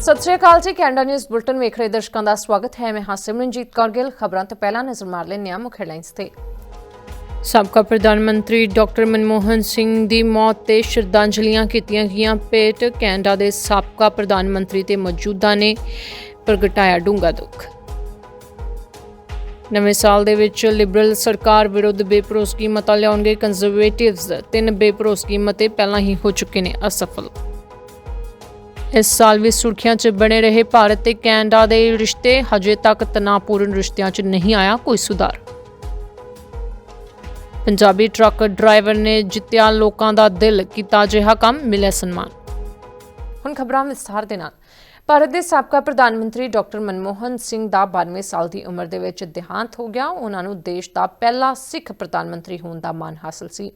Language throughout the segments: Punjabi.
ਸਤਿ ਸ਼੍ਰੀ ਅਕਾਲ ਜੀ, ਕੈਨੇਡਾ ਨਿਊਜ਼ ਬੁਲਟਨ ਵੇਖ ਰਹੇ ਦਰਸ਼ਕਾਂ ਦਾ ਸਵਾਗਤ ਹੈ। ਮੈਂ ਹਾਂ ਸਿਮਰਨਜੀਤ ਕੌਰ ਗਿੱਲ। ਖਬਰਾਂ ਤੋਂ ਪਹਿਲਾਂ ਨਜ਼ਰ ਮਾਰ ਲੈਂਦੇ ਹਾਂ ਮੁੱਖ ਹੈਡਲਾਈਨਸ ਤੇ। ਸਾਬਕਾ ਪ੍ਰਧਾਨ ਮੰਤਰੀ ਡਾਕਟਰ ਮਨਮੋਹਨ ਸਿੰਘ ਦੀ ਮੌਤ ਤੇ ਸ਼ਰਧਾਂਜਲੀਆਂ ਕੀਤੀਆਂ ਗਈਆਂ। ਪੇਟ ਕੈਨੇਡਾ ਦੇ ਸਾਬਕਾ ਪ੍ਰਧਾਨ ਮੰਤਰੀ ਤੇ ਮੌਜੂਦਾ ਨੇ ਪ੍ਰਗਟਾਇਆ ਡੂੰਘਾ ਦੁੱਖ। ਨਵੇਂ ਸਾਲ ਦੇ ਵਿੱਚ ਲਿਬਰਲ ਸਰਕਾਰ ਵਿਰੁੱਧ ਬੇਭਰੋਸਗੀ ਮਤਾ ਲਿਆਉਣਗੇ। ਕੰਜ਼ਰਵੇਟਿਵਸ ਤਿੰਨ ਬੇਭਰੋਸਗੀ ਮਤੇ ਪਹਿਲਾਂ ਹੀ ਹੋ ਚੁੱਕੇ ਨੇ ਅਸਫਲ। ਇਸ ਸਾਲ ਵੀ ਸੁਰਖੀਆਂ 'ਚ ਬਣੇ ਰਹੇ ਭਾਰਤ ਤੇ ਕੈਨੇਡਾ ਦੇ ਰਿਸ਼ਤੇ, ਹਜੇ ਤੱਕ ਤਣਾਅਪੂਰਨ ਰਿਸ਼ਤਿਆਂ 'ਚ ਨਹੀਂ ਆਇਆ ਕੋਈ ਸੁਧਾਰ। ਪੰਜਾਬੀ ਟਰੱਕ ਡਰਾਈਵਰ ਨੇ ਜਿੱਤਿਆ ਲੋਕਾਂ ਦਾ ਦਿਲ, ਕੀਤਾ ਅਜਿਹਾ ਕੰਮ, ਮਿਲਿਆ ਸਨਮਾਨ। ਹੁਣ ਖਬਰਾਂ ਵਿਸਥਾਰ ਦੇ ਨਾਲ। ਭਾਰਤ ਦੇ ਸਾਬਕਾ ਪ੍ਰਧਾਨ ਮੰਤਰੀ ਡਾਕਟਰ ਮਨਮੋਹਨ ਸਿੰਘ ਦਾ 92 ਸਾਲ ਦੀ ਉਮਰ ਦੇ ਵਿੱਚ ਦੇਹਾਂਤ ਹੋ ਗਿਆ। ਉਹਨਾਂ ਨੂੰ ਦੇਸ਼ ਦਾ ਪਹਿਲਾ ਸਿੱਖ ਪ੍ਰਧਾਨ ਮੰਤਰੀ ਹੋਣ ਦਾ ਮਾਣ ਹਾਸਲ ਸੀ।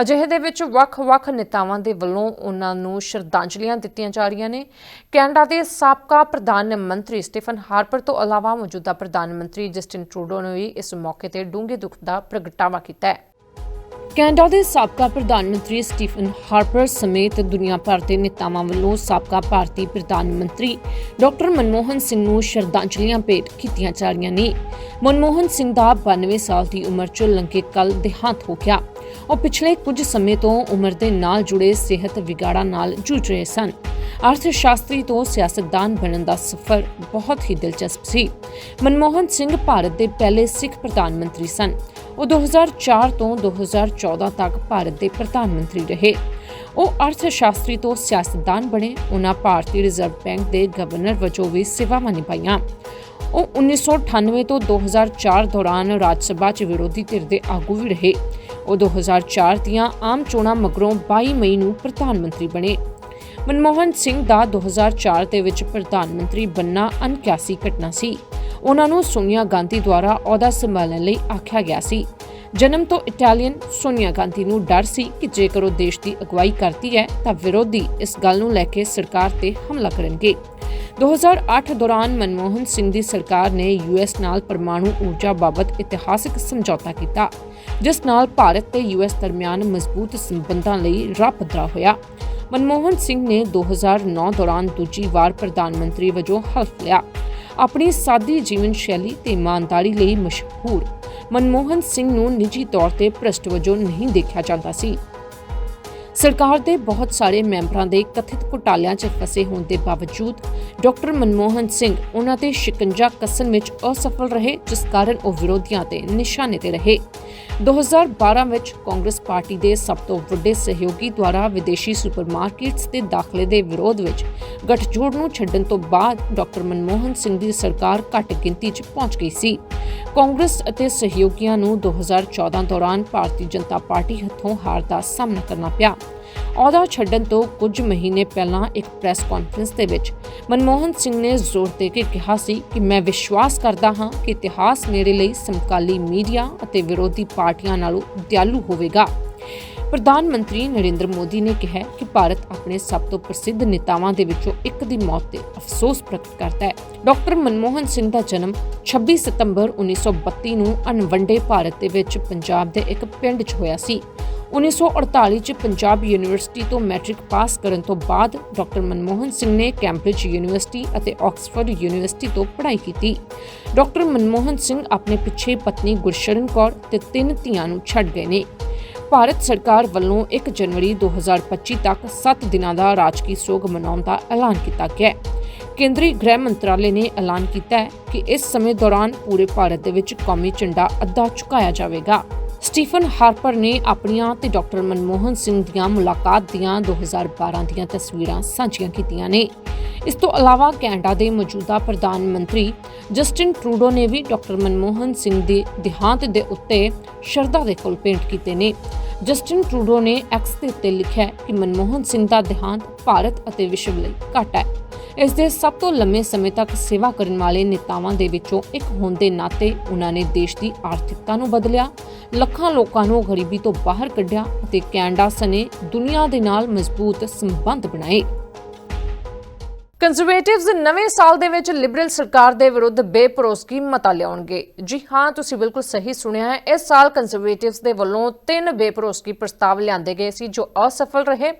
ਅਜਿਹੇ ਦੇ ਵਿੱਚ ਵੱਖ-ਵੱਖ ਨੇਤਾਵਾਂ ਦੇ ਵੱਲੋਂ ਉਹਨਾਂ ਨੂੰ ਸ਼ਰਧਾਂਜਲੀਆਂ ਦਿੱਤੀਆਂ ਜਾ ਰਹੀਆਂ ਨੇ। ਕੈਨੇਡਾ ਦੇ ਸਾਬਕਾ ਪ੍ਰਧਾਨ ਮੰਤਰੀ ਸਟੀਫਨ ਹਾਰਪਰ ਤੋਂ ਇਲਾਵਾ ਮੌਜੂਦਾ ਪ੍ਰਧਾਨ ਮੰਤਰੀ ਜਸਟਿਨ ਟਰੂਡੋ ਨੇ ਵੀ ਇਸ ਮੌਕੇ ਤੇ ਡੂੰਘੇ ਦੁੱਖ ਦਾ ਪ੍ਰਗਟਾਵਾ ਕੀਤਾ ਹੈ। ਕੈਨੇਡਾ ਦੇ ਸਾਬਕਾ ਪ੍ਰਧਾਨ ਮੰਤਰੀ ਸਟੀਫਨ ਹਾਰਪਰ ਸਮੇਤ ਦੁਨੀਆ ਭਰ ਦੇ ਨੇਤਾਵਾਂ ਵੱਲੋਂ ਸਾਬਕਾ ਭਾਰਤੀ ਪ੍ਰਧਾਨ ਮੰਤਰੀ ਡਾਕਟਰ ਮਨਮੋਹਨ ਸਿੰਘ ਨੂੰ ਸ਼ਰਧਾਂਜਲੀਆਂ ਭੇਟ ਕੀਤੀਆਂ ਜਾ ਰਹੀਆਂ ਨੇ। ਮਨਮੋਹਨ ਸਿੰਘ ਦਾ 92 ਸਾਲ ਦੀ ਉਮਰ 'ਚ ਲੰਘੇ ਕੱਲ ਦੇਹਾਂਤ ਹੋ ਗਿਆ। ਉਹ ਪਿਛਲੇ ਕੁਝ ਸਮੇਂ ਤੋਂ ਉਮਰ ਦੇ ਨਾਲ ਜੁੜੇ ਸਿਹਤ ਵਿਗਾੜਾਂ ਨਾਲ ਜੂਝ ਰਹੇ ਸਨ। ਅਰਥ ਸ਼ਾਸਤਰੀ ਤੋਂ ਸਿਆਸਤਦਾਨ ਬਣਨ ਦਾ ਸਫ਼ਰ ਬਹੁਤ ਹੀ ਦਿਲਚਸਪ ਸੀ। ਮਨਮੋਹਨ ਸਿੰਘ ਭਾਰਤ ਦੇ ਪਹਿਲੇ ਸਿੱਖ ਪ੍ਰਧਾਨ ਮੰਤਰੀ ਸਨ। ਉਹ 2004 ਤੋਂ 2014 ਤੱਕ ਭਾਰਤ ਦੇ ਪ੍ਰਧਾਨ ਮੰਤਰੀ ਰਹੇ। ਉਹ ਅਰਥ ਸ਼ਾਸਤਰੀ ਤੋਂ ਸਿਆਸਤਦਾਨ ਬਣੇ। ਉਹਨਾਂ ਭਾਰਤੀ ਰਿਜ਼ਰਵ ਬੈਂਕ ਦੇ ਗਵਰਨਰ ਵਜੋਂ ਵੀ ਸੇਵਾਵਾਂ ਨਿਭਾਈਆਂ। ਉਹ 1998 ਤੋਂ 2004 ਦੌਰਾਨ ਰਾਜ ਸਭਾ 'ਚ ਵਿਰੋਧੀ ਧਿਰ ਦੇ ਆਗੂ ਵੀ ਰਹੇ। ਉਹ 2004 ਦੀਆਂ ਆਮ ਚੋਣਾਂ ਮਗਰੋਂ 22 ਮਈ ਨੂੰ ਪ੍ਰਧਾਨ ਮੰਤਰੀ ਬਣੇ। ਮਨਮੋਹਨ ਸਿੰਘ ਦਾ 2004 ਦੇ ਵਿੱਚ ਪ੍ਰਧਾਨ ਮੰਤਰੀ ਬੰਨਾ ਅਨਕਿਆਸੀ ਘਟਨਾ ਸੀ। ਉਹਨਾਂ ਨੂੰ ਸੋਨੀਆ ਗਾਂਧੀ ਦੁਆਰਾ ਅਹੁਦਾ ਸੰਭਾਲਣ ਲਈ ਆਖਿਆ ਗਿਆ ਸੀ। ਜਨਮ ਤੋਂ ਇਟਾਲੀਅਨ ਸੋਨੀਆ ਗਾਂਧੀ ਨੂੰ ਡਰ ਸੀ ਕਿ ਜੇਕਰ ਉਹ ਦੇਸ਼ ਦੀ ਅਗਵਾਈ ਕਰਦੀ ਹੈ ਤਾਂ ਵਿਰੋਧੀ ਇਸ ਗੱਲ ਨੂੰ ਲੈ ਕੇ ਸਰਕਾਰ ਤੇ ਹਮਲਾ ਕਰਨਗੇ। 2008 ਦੌਰਾਨ ਮਨਮੋਹਨ ਸਿੰਘ ਦੀ ਸਰਕਾਰ ਨੇ ਯੂਐਸ ਨਾਲ ਪਰਮਾਣੂ ਊਰਜਾ ਬਾਬਤ ਇਤਿਹਾਸਕ ਸਮਝੌਤਾ ਕੀਤਾ, ਜਿਸ ਨਾਲ ਭਾਰਤ ਤੇ ਯੂਐਸ ਦਰਮਿਆਨ ਮਜ਼ਬੂਤ ਸੰਬੰਧਾਂ ਲਈ ਰਾਹ ਪੱਧਰਾ ਹੋਇਆ। ਮਨਮੋਹਨ ਸਿੰਘ ਨੇ 2009 ਦੌਰਾਨ ਦੂਜੀ ਵਾਰ ਪ੍ਰਧਾਨ ਮੰਤਰੀ ਵਜੋਂ ਹਲਫ ਲਿਆ। ਆਪਣੀ ਸਾਦੀ ਜੀਵਨ ਸ਼ੈਲੀ ਤੇ ਇਮਾਨਦਾਰੀ ਲਈ ਮਸ਼ਹੂਰ। ਮਨਮੋਹਨ ਸਿੰਘ ਨੂੰ ਨਿੱਜੀ ਤੌਰ ਤੇ ਭ੍ਰਿਸ਼ਟ ਵਜੋਂ ਨਹੀਂ ਦੇਖਿਆ ਜਾਂਦਾ ਸੀ। ਸਰਕਾਰ ਦੇ ਬਹੁਤ ਸਾਰੇ ਮੈਂਬਰਾਂ ਦੇ ਕਥਿਤ ਘੁਟਾਲਿਆਂ 'ਚ ਫਸੇ ਹੋਣ ਦੇ ਬਾਵਜੂਦ ਡਾਕਟਰ ਮਨਮੋਹਨ ਸਿੰਘ ਉਹਨਾਂ ਤੇ ਸ਼ਿਕੰਜਾ ਕੱਸਣ ਵਿੱਚ ਅਸਫਲ ਰਹੇ, ਜਿਸ ਕਾਰਨ ਉਹ ਵਿਰੋਧੀਆਂ ਤੇ ਨਿਸ਼ਾਨੇ ਤੇ ਰਹੇ। 2012 ਵਿੱਚ ਕਾਂਗਰਸ ਪਾਰਟੀ ਦੇ ਸਭ ਤੋਂ ਵੱਡੇ ਸਹਿਯੋਗੀ ਦੁਆਰਾ ਵਿਦੇਸ਼ੀ ਸੁਪਰਮਾਰਕਟਸ ਦੇ ਦਾਖਲੇ ਦੇ ਵਿਰੋਧ ਵਿੱਚ ਗੱਠਜੋੜ ਨੂੰ ਛੱਡਣ ਤੋਂ ਬਾਅਦ ਡਾਕਟਰ ਮਨਮੋਹਨ ਸਿੰਘ ਦੀ ਸਰਕਾਰ ਘੱਟ ਗਿਣਤੀ 'ਚ ਪਹੁੰਚ ਗਈ ਸੀ। ਕਾਂਗਰਸ ਅਤੇ ਸਹਿਯੋਗੀਆਂ ਨੂੰ 2014 ਦੌਰਾਨ ਭਾਰਤੀ ਜਨਤਾ ਪਾਰਟੀ ਹੱਥੋਂ ਹਾਰ ਦਾ ਸਾਹਮਣਾ ਕਰਨਾ ਪਿਆ। ਅਹੁਦਾ ਛੱਡਣ ਤੋਂ ਕੁਝ ਮਹੀਨੇ ਪਹਿਲਾਂ ਇੱਕ ਪ੍ਰੈਸ ਕਾਨਫਰੰਸ ਦੇ ਵਿੱਚ ਮਨਮੋਹਨ ਸਿੰਘ ਨੇ ਜ਼ੋਰ ਦੇ ਕੇ ਕਿਹਾ ਸੀ ਕਿ ਮੈਂ ਵਿਸ਼ਵਾਸ ਕਰਦਾ ਹਾਂ ਕਿ ਇਤਿਹਾਸ ਮੇਰੇ ਲਈ ਸਮਕਾਲੀ ਮੀਡੀਆ ਅਤੇ ਵਿਰੋਧੀ ਪਾਰਟੀਆਂ ਨਾਲੋਂ ਦਿਆਲੂ ਹੋਵੇਗਾ। ਪ੍ਰਧਾਨ ਮੰਤਰੀ ਨਰਿੰਦਰ ਮੋਦੀ ਨੇ ਕਿਹਾ ਕਿ ਭਾਰਤ ਆਪਣੇ ਸਭ ਤੋਂ ਪ੍ਰਸਿੱਧ ਨੇਤਾਵਾਂ ਦੇ ਵਿੱਚੋਂ ਇੱਕ ਦੀ ਮੌਤ ਤੇ ਅਫਸੋਸ ਪ੍ਰਗਟ ਕਰਦਾ ਹੈ। ਡਾਕਟਰ ਮਨਮੋਹਨ ਸਿੰਘ ਦਾ ਜਨਮ 26 ਸਤੰਬਰ 1932 ਨੂੰ ਅਨਵੰਡੇ ਭਾਰਤ ਦੇ ਵਿੱਚ ਪੰਜਾਬ ਦੇ ਇੱਕ ਪਿੰਡ 'ਚ ਹੋਇਆ ਸੀ। 1948 ਚ ਪੰਜਾਬ ਯੂਨੀਵਰਸਿਟੀ ਤੋਂ ਮੈਟ੍ਰਿਕ ਪਾਸ ਕਰਨ ਤੋਂ ਬਾਅਦ ਡਾਕਟਰ ਮਨਮੋਹਨ ਸਿੰਘ ਨੇ ਕੈਂਬਰਿਜ ਯੂਨੀਵਰਸਿਟੀ ਅਤੇ ਆਕਸਫੋਰਡ ਯੂਨੀਵਰਸਿਟੀ ਤੋਂ ਪੜ੍ਹਾਈ ਕੀਤੀ। ਡਾਕਟਰ ਮਨਮੋਹਨ ਸਿੰਘ ਆਪਣੇ ਪਿੱਛੇ ਪਤਨੀ ਗੁਰਸ਼ਰਨ ਕੌਰ ਤੇ ਤਿੰਨ ਧੀਆਂ ਨੂੰ ਛੱਡ ਗਏ ਨੇ। ਭਾਰਤ ਸਰਕਾਰ ਵੱਲੋਂ 1 ਜਨਵਰੀ 2025 ਤੱਕ 7 ਦਿਨਾਂ ਦਾ ਰਾਜਕੀ ਸੋਗ ਮਨਾਉਣ ਦਾ ਐਲਾਨ ਕੀਤਾ ਗਿਆ ਹੈ। ਕੇਂਦਰੀ ਗ੍ਰਹਿ ਮੰਤਰਾਲੇ ਨੇ ਐਲਾਨ ਕੀਤਾ ਹੈ ਕਿ ਇਸ ਸਮੇਂ ਦੌਰਾਨ ਪੂਰੇ ਭਾਰਤ ਦੇ ਵਿੱਚ ਕੌਮੀ ਝੰਡਾ ਅੱਧਾ ਝੁਕਾਇਆ ਜਾਵੇਗਾ। ਸਟੀਫਨ ਹਾਰਪਰ ਨੇ ਆਪਣੀਆਂ ਤੇ ਡਾਕਟਰ ਮਨਮੋਹਨ ਸਿੰਘ ਦੀਆਂ ਮੁਲਾਕਾਤ ਦੀਆਂ 2012 ਦੀਆਂ ਤਸਵੀਰਾਂ ਸਾਂਝੀਆਂ ਕੀਤੀਆਂ ਨੇ। ਇਸ ਤੋਂ ਇਲਾਵਾ ਕੈਨੇਡਾ ਦੇ ਮੌਜੂਦਾ ਪ੍ਰਧਾਨ ਮੰਤਰੀ ਜਸਟਿਨ ਟਰੂਡੋ ਨੇ ਵੀ ਡਾਕਟਰ ਮਨਮੋਹਨ ਸਿੰਘ ਦੇ ਦਿਹਾਂਤ ਦੇ ਉੱਤੇ ਸ਼ਰਧਾ ਦੇ ਫੁੱਲ ਭੇਂਟ ਕੀਤੇ ਨੇ। ਜਸਟਿਨ ਟਰੂਡੋ ਨੇ ਐਕਸ ਦੇ ਉੱਤੇ ਲਿਖਿਆ ਕਿ ਮਨਮੋਹਨ ਸਿੰਘ ਦਾ ਦੇਹਾਂਤ ਭਾਰਤ ਅਤੇ ਵਿਸ਼ਵ ਲਈ ਘਾਟਾ ਹੈ। ਇਸ ਦੇ ਸਭ ਤੋਂ ਲੰਮੇ ਸਮੇਂ ਤੱਕ ਸੇਵਾ ਕਰਨ ਵਾਲੇ ਨੇਤਾਵਾਂ ਦੇ ਵਿੱਚੋਂ ਇੱਕ ਹੋਣ ਦੇ ਨਾਤੇ ਉਹਨਾਂ ਨੇ ਦੇਸ਼ ਦੀ ਆਰਥਿਕਤਾ ਨੂੰ ਬਦਲਿਆ, ਲੱਖਾਂ ਲੋਕਾਂ ਨੂੰ ਗਰੀਬੀ ਤੋਂ ਬਾਹਰ ਕੱਢਿਆ ਅਤੇ ਕੈਨੇਡਾ ਸਣੇ ਦੁਨੀਆ ਦੇ ਨਾਲ ਮਜ਼ਬੂਤ ਸੰਬੰਧ ਬਣਾਏ। ਕੰਜ਼ਰਵੇਟਿਵਸ ਨਵੇਂ ਸਾਲ ਦੇ ਵਿੱਚ ਲਿਬਰਲ ਸਰਕਾਰ ਦੇ ਵਿਰੁੱਧ ਬੇਭਰੋਸਗੀ ਮਤਾ ਲਿਆਉਣਗੇ। ਜੀ ਹਾਂ, ਤੁਸੀਂ ਬਿਲਕੁਲ ਸਹੀ ਸੁਣਿਆ ਹੈ। ਇਸ ਸਾਲ ਕੰਜ਼ਰਵੇਟਿਵਸ ਦੇ ਵੱਲੋਂ ਤਿੰਨ ਬੇਭਰੋਸਗੀ ਪ੍ਰਸਤਾਵ ਲਿਆਂਦੇ ਗਏ ਸੀ ਜੋ ਅਸਫਲ ਰਹੇ।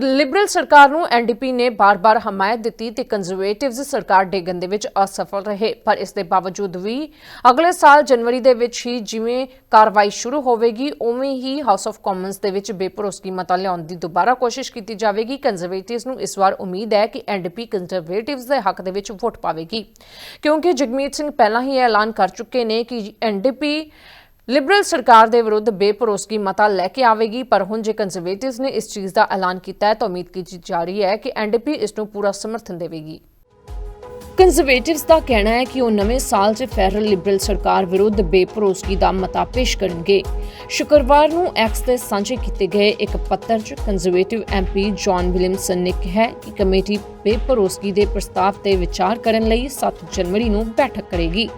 ਲਿਬਰਲ ਸਰਕਾਰ ਨੂੰ ਐਨਡੀਪੀ ਨੇ ਬਾਰ-ਬਾਰ ਹਮਾਇਤ ਦਿੱਤੀ ਤੇ ਕੰਜ਼ਰਵੇਟਿਵਜ਼ ਸਰਕਾਰ ਡੇਗਨ ਦੇ ਵਿੱਚ ਅਸਫਲ ਰਹੇ। ਪਰ ਇਸ ਦੇ ਬਾਵਜੂਦ ਵੀ ਅਗਲੇ ਸਾਲ ਜਨਵਰੀ ਦੇ ਵਿੱਚ ਹੀ ਜਿਵੇਂ ਕਾਰਵਾਈ ਸ਼ੁਰੂ ਹੋਵੇਗੀ, ਉਵੇਂ ਹੀ ਹਾਊਸ ਆਫ ਕਾਮਨਸ ਦੇ ਵਿੱਚ ਬੇਭਰੋਸਗੀ ਮਤਾ ਲਿਆਉਣ ਦੀ ਦੁਬਾਰਾ ਕੋਸ਼ਿਸ਼ ਕੀਤੀ ਜਾਵੇਗੀ। ਕੰਜ਼ਰਵੇਟਿਵਸ ਨੂੰ ਇਸ ਵਾਰ ਉਮੀਦ ਹੈ ਕਿ ਐਨਡੀਪੀ ਕੰਜ਼ਰਵੇਟਿਵਸ ਦੇ ਹੱਕ ਦੇ ਵਿੱਚ ਵੋਟ ਪਾਵੇਗੀ। ਕਿਉਂਕਿ ਜਗਮੀਤ ਸਿੰਘ ਪਹਿਲਾਂ ਹੀ ਇਹ ਐਲਾਨ ਕਰ ਚੁੱਕੇ ਨੇ ਕਿ ਐਨਡੀਪੀ ਲਿਬਰਲ ਸਰਕਾਰ ਦੇ ਵਿਰੁੱਧ ਬੇਪਰੋਸਗੀ ਮਤਾ ਲੈ ਕੇ ਆਵੇਗੀ? ਪਰ ਹੁਣ ਜੇ ਕੰਜ਼ਰਵੇਟਿਵਸ ਨੇ ਇਸ ਚੀਜ਼ ਦਾ ਐਲਾਨ ਕੀਤਾ ਹੈ ਤਾਂ ਉਮੀਦ ਕੀਤੀ ਜਾ ਰਹੀ ਹੈ ਕਿ ਐਨਡੀਪੀ ਇਸ ਨੂੰ ਪੂਰਾ ਸਮਰਥਨ ਦੇਵੇਗੀ। ਕੰਜ਼ਰਵੇਟਿਵਸ ਦਾ ਕਹਿਣਾ ਹੈ ਕਿ ਉਹ ਨਵੇਂ ਸਾਲ 'ਚ ਫੈਡਰਲ ਲਿਬਰਲ ਸਰਕਾਰ ਵਿਰੁੱਧ ਬੇਭਰੋਸਗੀ ਦਾ ਮਤਾ ਪੇਸ਼ ਕਰਨਗੇ। ਸ਼ੁੱਕਰਵਾਰ ਨੂੰ ਐਕਸ ਤੇ ਸਾਂਝੇ ਕੀਤੇ ਗਏ ਇੱਕ ਪੱਤਰ 'ਚ ਕੰਜ਼ਰਵੇਟਿਵ ਐਮਪੀ ਜੌਨ ਵਿਲੀਅਮਸਨ ਨੇ ਕਿਹਾ ਕਿ ਕਮੇਟੀ ਬੇਭਰੋਸਗੀ ਦੇ ਪ੍ਰਸਤਾਵ ਤੇ ਵਿਚਾਰ ਕਰਨ ਲਈ 7 ਜਨਵਰੀ ਨੂੰ ਬੈਠਕ ਕਰੇਗੀ।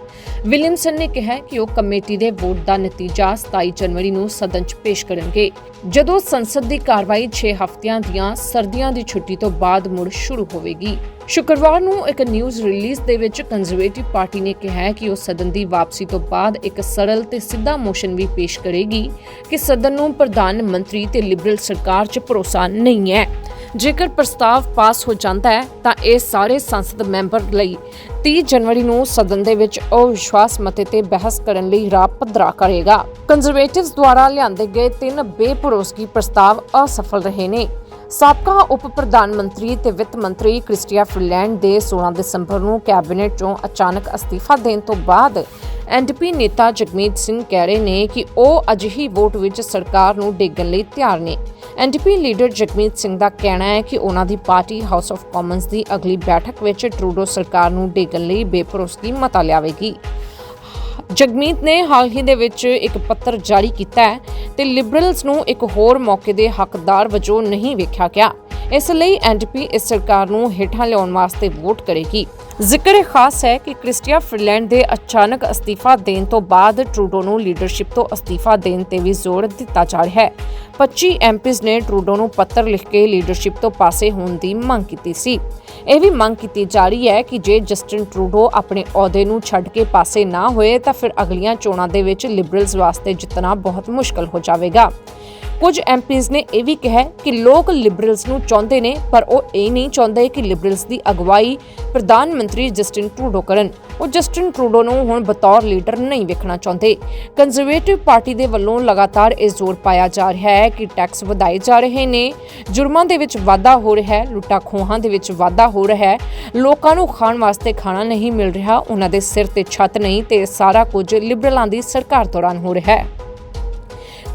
ਵਿਲੀਅਮਸਨ ਨੇ ਕਿਹਾ ਕਿ ਉਹ ਕਮੇਟੀ ਦੇ ਵੋਟ ਦਾ ਨਤੀਜਾ 27 ਜਨਵਰੀ ਨੂੰ ਸਦਨ 'ਚ ਪੇਸ਼ ਕਰਨਗੇ। ਜਦੋਂ ਸੰਸਦ ਦੀ ਕਾਰਵਾਈ 6 ਹਫ਼ਤਿਆਂ ਦੀਆਂ ਸਰਦੀਆਂ ਦੀ ਛੁੱਟੀ ਤੋਂ ਬਾਅਦ ਮੁੜ ਸ਼ੁਰੂ ਹੋਵੇਗੀ। ਸ਼ੁੱਕਰਵਾਰ ਨੂੰ ਇੱਕ ਨਿਊਜ਼ ਰਿਲੀਜ਼ ਦੇ ਵਿੱਚ ਕੰਜ਼ਰਵੇਟਿਵ ਪਾਰਟੀ ਨੇ ਕਿਹਾ ਕਿ ਉਹ ਸਦਨ ਦੀ ਵਾਪਸੀ ਤੋਂ ਬਾਅਦ ਇੱਕ ਸਰਲ ਤੇ ਸਿੱਧਾ ਮੋਸ਼ਨ ਵੀ ਪੇਸ਼ ਕਰੇਗੀ ਕਿ ਸਦਨ ਨੂੰ ਪ੍ਰਧਾਨ ਮੰਤਰੀ ਤੇ ਲਿਬਰਲ ਸਰਕਾਰ 'ਚ ਭਰੋਸਾ ਨਹੀਂ ਹੈ। ਜੇਕਰ ਪ੍ਰਸਤਾਵ ਪਾਸ ਹੋ ਜਾਂਦਾ ਹੈ, ਤਾਂ ਇਹ ਸਾਰੇ ਸੰਸਦ ਮੈਂਬਰ ਲਈ 30 ਜਨਵਰੀ ਨੂੰ ਸਦਨ ਦੇ ਵਿੱਚ ਅਵਿਸ਼ਵਾਸ ਮਤੇ ਤੇ ਬਹਿਸ ਕਰਨ ਲਈ ਰਾਹ ਪੱਧਰਾ ਕਰੇਗਾ। ਕੰਜ਼ਰਵੇਟਿਵਸ ਦੁਆਰਾ ਲਿਆਂਦੇ ਗਏ ਤਿੰਨ ਬੇਭਰੋਸਗੀ ਪ੍ਰਸਤਾਵ ਅਸਫਲ ਰਹੇ ਨੇ। ਸਾਬਕਾ ਉਪ ਪ੍ਰਧਾਨ ਮੰਤਰੀ ਤੇ ਵਿੱਤ ਮੰਤਰੀ ਕ੍ਰਿਸਟੀਆ ਫ੍ਰੀਲੈਂਡ ਦੇ 16 ਦਸੰਬਰ ਨੂੰ ਕੈਬਨਿਟ ਚੋਂ ਅਚਾਨਕ ਅਸਤੀਫਾ ਦੇਣ ਤੋਂ ਬਾਅਦ ਐਨਡੀਪੀ ਨੇਤਾ ਜਗਮੀਤ ਸਿੰਘ ਕਹਿ ਰਹੇ ਨੇ ਕਿ ਉਹ ਅਜਿਹੀ ਵੋਟ ਵਿੱਚ ਸਰਕਾਰ ਨੂੰ ਡੇਗਣ ਲਈ ਤਿਆਰ ਨੇ। ਐਨਡੀਪੀ ਲੀਡਰ ਜਗਮੀਤ ਸਿੰਘ ਦਾ ਕਹਿਣਾ ਹੈ ਕਿ ਉਹਨਾਂ ਦੀ ਪਾਰਟੀ ਹਾਊਸ ਆਫ ਕਾਮਨਸ ਦੀ ਅਗਲੀ ਬੈਠਕ ਵਿੱਚ ਟਰੂਡੋ ਸਰਕਾਰ ਨੂੰ ਡੇਗਣ ਲਈ ਬੇਭਰੋਸਗੀ ਮਤਾ ਲਿਆਵੇਗੀ। ਜਗਮੀਤ ਨੇ ਹਾਲ ਹੀ ਦੇ ਵਿੱਚ ਇੱਕ ਪੱਤਰ ਜਾਰੀ ਕੀਤਾ ਹੈ ਤੇ ਲਿਬਰਲਸ ਨੂੰ ਇੱਕ ਹੋਰ ਮੌਕੇ ਦੇ ਹੱਕਦਾਰ ਵਜੋਂ ਨਹੀਂ ਵੇਖਿਆ ਗਿਆ। ਇਸ ਲਈ ਐਨਡੀਪੀ ਇਸ ਸਰਕਾਰ ਨੂੰ ਹੇਠਾਂ ਲਿਆਉਣ ਵਾਸਤੇ ਵੋਟ ਕਰੇਗੀ। ਜ਼ਿਕਰ ਖਾਸ ਹੈ ਕਿ ਕ੍ਰਿਸਟੀਆ ਫ੍ਰੀਲੈਂਡ ਦੇ ਅਚਾਨਕ ਅਸਤੀਫਾ ਦੇਣ ਤੋਂ ਬਾਅਦ ਟਰੂਡੋ ਨੂੰ ਲੀਡਰਸ਼ਿਪ ਤੋਂ ਅਸਤੀਫਾ ਦੇਣ ਤੇ ਵੀ ਜ਼ੋਰ ਦਿੱਤਾ ਜਾ ਰਿਹਾ ਹੈ। 25 ਐਮਪੀਜ਼ ਨੇ ਟਰੂਡੋ ਨੂੰ ਪੱਤਰ ਲਿਖ ਕੇ ਲੀਡਰਸ਼ਿਪ ਤੋਂ ਪਾਸੇ ਹੋਣ ਦੀ ਮੰਗ ਕੀਤੀ ਸੀ। ਇਹ ਵੀ ਮੰਗ ਕੀਤੀ ਜਾ ਰਹੀ ਹੈ ਕਿ ਜੇ ਜਸਟਿਨ ਟਰੂਡੋ ਆਪਣੇ ਅਹੁਦੇ ਨੂੰ ਛੱਡ ਕੇ ਪਾਸੇ ਨਾ ਹੋਏ ਤਾਂ ਫਿਰ ਅਗਲੀਆਂ ਚੋਣਾਂ ਦੇ ਵਿੱਚ ਲਿਬਰਲਸ ਵਾਸਤੇ ਜਿੱਤਣਾ ਬਹੁਤ ਮੁਸ਼ਕਲ ਹੋ ਜਾਵੇਗਾ। ਕੁਝ ਐਮਪੀਜ਼ ਨੇ ਇਹ ਵੀ ਕਿਹਾ ਕਿ ਲੋਕ ਲਿਬਰਲਸ ਨੂੰ ਚਾਹੁੰਦੇ ਨੇ, ਪਰ ਉਹ ਇਹ ਨਹੀਂ ਚਾਹੁੰਦੇ ਕਿ ਲਿਬਰਲਸ ਦੀ ਅਗਵਾਈ ਪ੍ਰਧਾਨ ਮੰਤਰੀ ਜਸਟਿਨ ਟਰੂਡੋ ਕਰਨ। ਉਹ ਜਸਟਿਨ ਟਰੂਡੋ ਨੂੰ ਹੁਣ ਬਤੌਰ ਲੀਡਰ ਨਹੀਂ ਵੇਖਣਾ ਚਾਹੁੰਦੇ। ਕੰਜ਼ਰਵੇਟਿਵ ਪਾਰਟੀ ਦੇ ਵੱਲੋਂ ਲਗਾਤਾਰ ਇਹ ਜ਼ੋਰ ਪਾਇਆ ਜਾ ਰਿਹਾ ਹੈ ਕਿ ਟੈਕਸ ਵਧਾਏ ਜਾ ਰਹੇ ਨੇ। ਜੁਰਮਾਂ ਦੇ ਵਿੱਚ ਵਾਧਾ ਹੋ ਰਿਹਾ ਹੈ ਲੁੱਟਾ ਖੋਹਾਂ ਦੇ ਵਿੱਚ ਵਾਧਾ ਹੋ ਰਿਹਾ ਹੈ। ਲੋਕਾਂ ਨੂੰ ਖਾਣ ਵਾਸਤੇ ਖਾਣਾ ਨਹੀਂ ਮਿਲ ਰਿਹਾ, ਉਹਨਾਂ ਦੇ ਸਿਰ ਤੇ ਛੱਤ ਨਹੀਂ ਤੇ ਸਾਰਾ ਕੁਝ ਲਿਬਰਲਾਂ ਦੀ ਸਰਕਾਰ ਦੌਰਾਨ ਹੋ ਰਿਹਾ ਹੈ।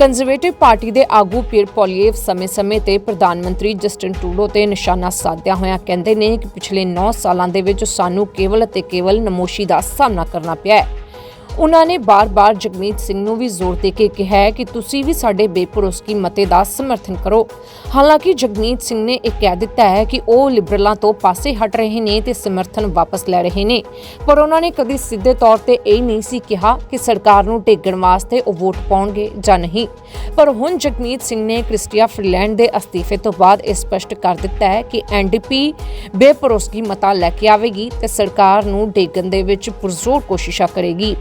ਕੰਜ਼ਰਵੇਟਿਵ ਪਾਰਟੀ ਦੇ ਆਗੂ ਪੀਰ ਪੋਲੀਏਵ ਸਮੇਂ-ਸਮੇਂ ਤੇ ਪ੍ਰਧਾਨ ਮੰਤਰੀ ਜਸਟਿਨ ਟੂਡੋ ਤੇ ਨਿਸ਼ਾਨਾ ਸਾਧਿਆ ਹੋਇਆ। ਕਹਿੰਦੇ ਨੇ ਕਿ ਪਿਛਲੇ 9 ਸਾਲਾਂ ਦੇ ਵਿੱਚ ਸਾਨੂੰ ਕੇਵਲ ਅਤੇ ਕੇਵਲ ਨਮੋਸ਼ੀ ਦਾ ਸਾਹਮਣਾ ਕਰਨਾ ਪਿਆ ਹੈ। ਉਹਨਾਂ ਨੇ ਬਾਰ-ਬਾਰ ਜਗਮੀਤ ਸਿੰਘ ਨੂੰ ਵੀ ਜ਼ੋਰ ਦੇ ਕੇ ਕਿਹਾ ਹੈ ਕਿ ਤੁਸੀਂ ਵੀ ਸਾਡੇ ਬੇਪਰੋਸਕੀ ਮਤੇ ਦਾ ਸਮਰਥਨ ਕਰੋ। ਹਾਲਾਂਕਿ ਜਗਮੀਤ ਸਿੰਘ ਨੇ ਇਹ ਕਹਿ ਦਿੱਤਾ ਹੈ ਕਿ ਉਹ ਲਿਬਰਲਾਂ ਤੋਂ ਪਾਸੇ ਹਟ ਰਹੇ ਨੇ ਤੇ ਸਮਰਥਨ ਵਾਪਸ ਲੈ ਰਹੇ ਨੇ। ਪਰ ਉਹਨਾਂ ਨੇ ਕਦੀ ਸਿੱਧੇ ਤੌਰ ਤੇ ਇਹ ਨਹੀਂ ਸੀ ਕਿਹਾ ਕਿ ਸਰਕਾਰ ਨੂੰ ਟੇਕਣ ਵਾਸਤੇ ਉਹ ਵੋਟ ਪਾਉਣਗੇ ਜਾਂ ਨਹੀਂ। ਪਰ ਹੁਣ ਜਗਮੀਤ ਸਿੰਘ ਨੇ ਕ੍ਰਿਸਟੀਆ ਫ੍ਰੀਲੈਂਡ ਦੇ ਅਸਤੀਫੇ ਤੋਂ ਬਾਅਦ ਇਹ ਸਪਸ਼ਟ ਕਰ ਦਿੱਤਾ ਹੈ ਕਿ ਐਨਡੀਪੀ ਬੇਪਰੋਸਗੀ ਮਤਾ ਲੈ ਕੇ ਆਵੇਗੀ ਤੇ ਸਰਕਾਰ ਨੂੰ ਡੇਗਣ ਦੇ ਵਿੱਚ ਪੁਰਜ਼ੋਰ ਕੋਸ਼ਿਸ਼ਾਂ ਕਰੇਗੀ।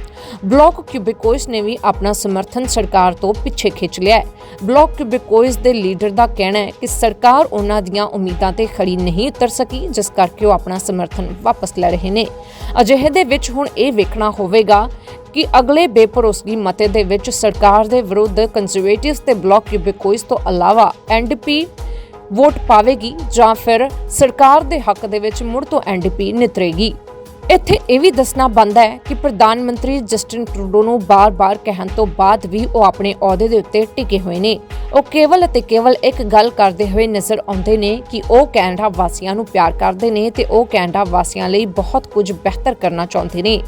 ਬਲਾਕ ਕਿਊਬਿਕੋਇਸ ਨੇ ਵੀ ਆਪਣਾ ਸਮਰਥਨ ਸਰਕਾਰ ਤੋਂ ਪਿੱਛੇ ਖਿੱਚ ਲਿਆ ਹੈ। ਬਲਾਕ ਕਿਊਬਿਕੋਇਸ ਦੇ ਲੀਡਰ ਦਾ ਕਹਿਣਾ ਹੈ ਕਿ ਸਰਕਾਰ ਉਹਨਾਂ ਦੀਆਂ ਉਮੀਦਾਂ ਤੇ ਖੜੀ ਨਹੀਂ ਉਤਰ ਸਕੀ, ਜਿਸ ਕਰਕੇ ਉਹ ਆਪਣਾ ਸਮਰਥਨ ਵਾਪਸ ਲੈ ਰਹੇ ਨੇ। ਅਜਿਹੇ ਦੇ ਵਿੱਚ ਹੁਣ ਇਹ ਵੇਖਣਾ ਹੋਵੇਗਾ ਕਿ ਅਗਲੇ ਬੇਪਰੋਸਗੀ ਮਤੇ ਦੇ ਵਿੱਚ ਸਰਕਾਰ ਦੇ ਵਿਰੁੱਧ ਕੰਜ਼ਰਵੇਟਿਵਸ ਤੇ ਬਲਾਕ ਕਿਊਬਿਕੋਇਸ ਤੋਂ ਇਲਾਵਾ ਐਨਡੀਪੀ ਵੋਟ ਪਾਵੇਗੀ ਜਾਂ ਫਿਰ ਸਰਕਾਰ ਦੇ ਹੱਕ ਦੇ ਵਿੱਚ ਮੁੜ ਤੋਂ ਐਨਡੀਪੀ ਨਿਤਰੇਗੀ। ਇੱਥੇ ਇਹ ਵੀ ਦੱਸਣਾ ਬਣਦਾ ਹੈ ਕਿ ਪ੍ਰਧਾਨ ਮੰਤਰੀ ਜਸਟਿਨ ਟਰੂਡੋ ਨੂੰ ਬਾਰ-ਬਾਰ ਕਹਿਣ ਤੋਂ ਬਾਅਦ ਵੀ ਉਹ ਆਪਣੇ ਅਹੁਦੇ ਦੇ ਉੱਤੇ ਟਿਕੇ ਹੋਏ ਨੇ। ਉਹ ਕੇਵਲ ਅਤੇ ਕੇਵਲ ਇੱਕ ਗੱਲ ਕਰਦੇ ਹੋਏ ਨਜ਼ਰ ਆਉਂਦੇ ਨੇ ਕਿ ਉਹ ਕੈਨੇਡਾ ਵਾਸੀਆਂ ਨੂੰ ਪਿਆਰ ਕਰਦੇ ਨੇ ਤੇ ਉਹ ਕੈਨੇਡਾ ਵਾਸੀਆਂ ਲਈ ਬਹੁਤ ਕੁਝ ਬਿਹਤਰ ਕਰਨਾ ਚਾਹੁੰਦੇ ਨੇ।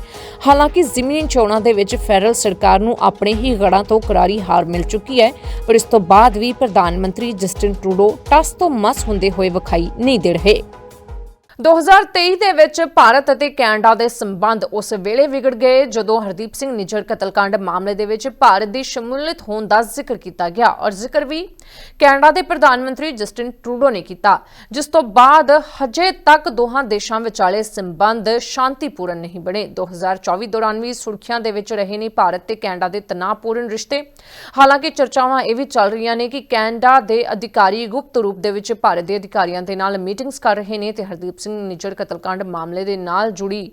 ਹਾਲਾਂਕਿ ਜ਼ਮੀਨ ਚੋਣਾਂ ਦੇ ਵਿੱਚ ਫੈਡਰਲ ਸਰਕਾਰ ਨੂੰ ਆਪਣੇ ਹੀ ਗੜਾਂ ਤੋਂ ਕਰਾਰੀ ਹਾਰ ਮਿਲ ਚੁੱਕੀ ਹੈ, ਪਰ ਇਸ ਤੋਂ ਬਾਅਦ ਵੀ ਪ੍ਰਧਾਨ ਮੰਤਰੀ ਜਸਟਿਨ ਟਰੂਡੋ ਟਸ ਤੋਂ ਮਸ ਹੁੰਦੇ ਹੋਏ ਵਿਖਾਈ ਨਹੀਂ ਦੇ ਰਹੇ। 2023 ਦੇ ਵਿੱਚ ਭਾਰਤ ਅਤੇ ਕੈਨੇਡਾ ਦੇ ਸੰਬੰਧ ਉਸ ਵੇਲੇ ਵਿਗੜ ਗਏ, ਜਦੋਂ ਹਰਦੀਪ ਸਿੰਘ ਨਿੱਜਰ ਕਤਲकांड ਮਾਮਲੇ ਦੇ ਵਿੱਚ ਭਾਰਤ ਦੀ ਸ਼ਮੂਲੀਅਤ ਹੋਣ ਦਾ ਜ਼ਿਕਰ ਕੀਤਾ ਗਿਆ। ਔਰ ਜ਼ਿਕਰ ਵੀ ਕੈਨੇਡਾ ਦੇ ਪ੍ਰਧਾਨ ਮੰਤਰੀ ਜਸਟਿਨ ਟਰੂਡੋ ਨੇ ਕੀਤਾ, ਜਿਸ ਤੋਂ ਬਾਅਦ ਹਜੇ ਤੱਕ ਦੋਹਾਂ ਦੇਸ਼ਾਂ ਵਿਚਾਲੇ ਸੰਬੰਧ ਸ਼ਾਂਤੀਪੂਰਨ ਨਹੀਂ ਬਣੇ। 2024 ਦੌਰਾਨ ਵੀ ਸੁਰਖੀਆਂ ਦੇ ਵਿੱਚ ਰਹੇ ਨੇ ਭਾਰਤ ਤੇ ਕੈਨੇਡਾ ਦੇ ਤਣਾਅਪੂਰਨ ਰਿਸ਼ਤੇ। ਹਾਲਾਂਕਿ ਚਰਚਾਵਾਂ ਇਹ ਵੀ ਚੱਲ ਰਹੀਆਂ ਨੇ ਕਿ ਕੈਨੇਡਾ ਦੇ ਅਧਿਕਾਰੀ ਗੁਪਤ ਰੂਪ ਦੇ ਵਿੱਚ ਭਾਰਤ ਦੇ ਅਧਿਕਾਰੀਆਂ ਦੇ ਨਾਲ ਮੀਟਿੰਗਸ ਕਰ ਰਹੇ ਨੇ ਤੇ ਹਰਦੀਪ ਸਿੰਘ ਨਿੱਜਰ ਕਤਲकांड ਮਾਮਲੇ ਦੇ ਨਾਲ ਜੁੜੀ।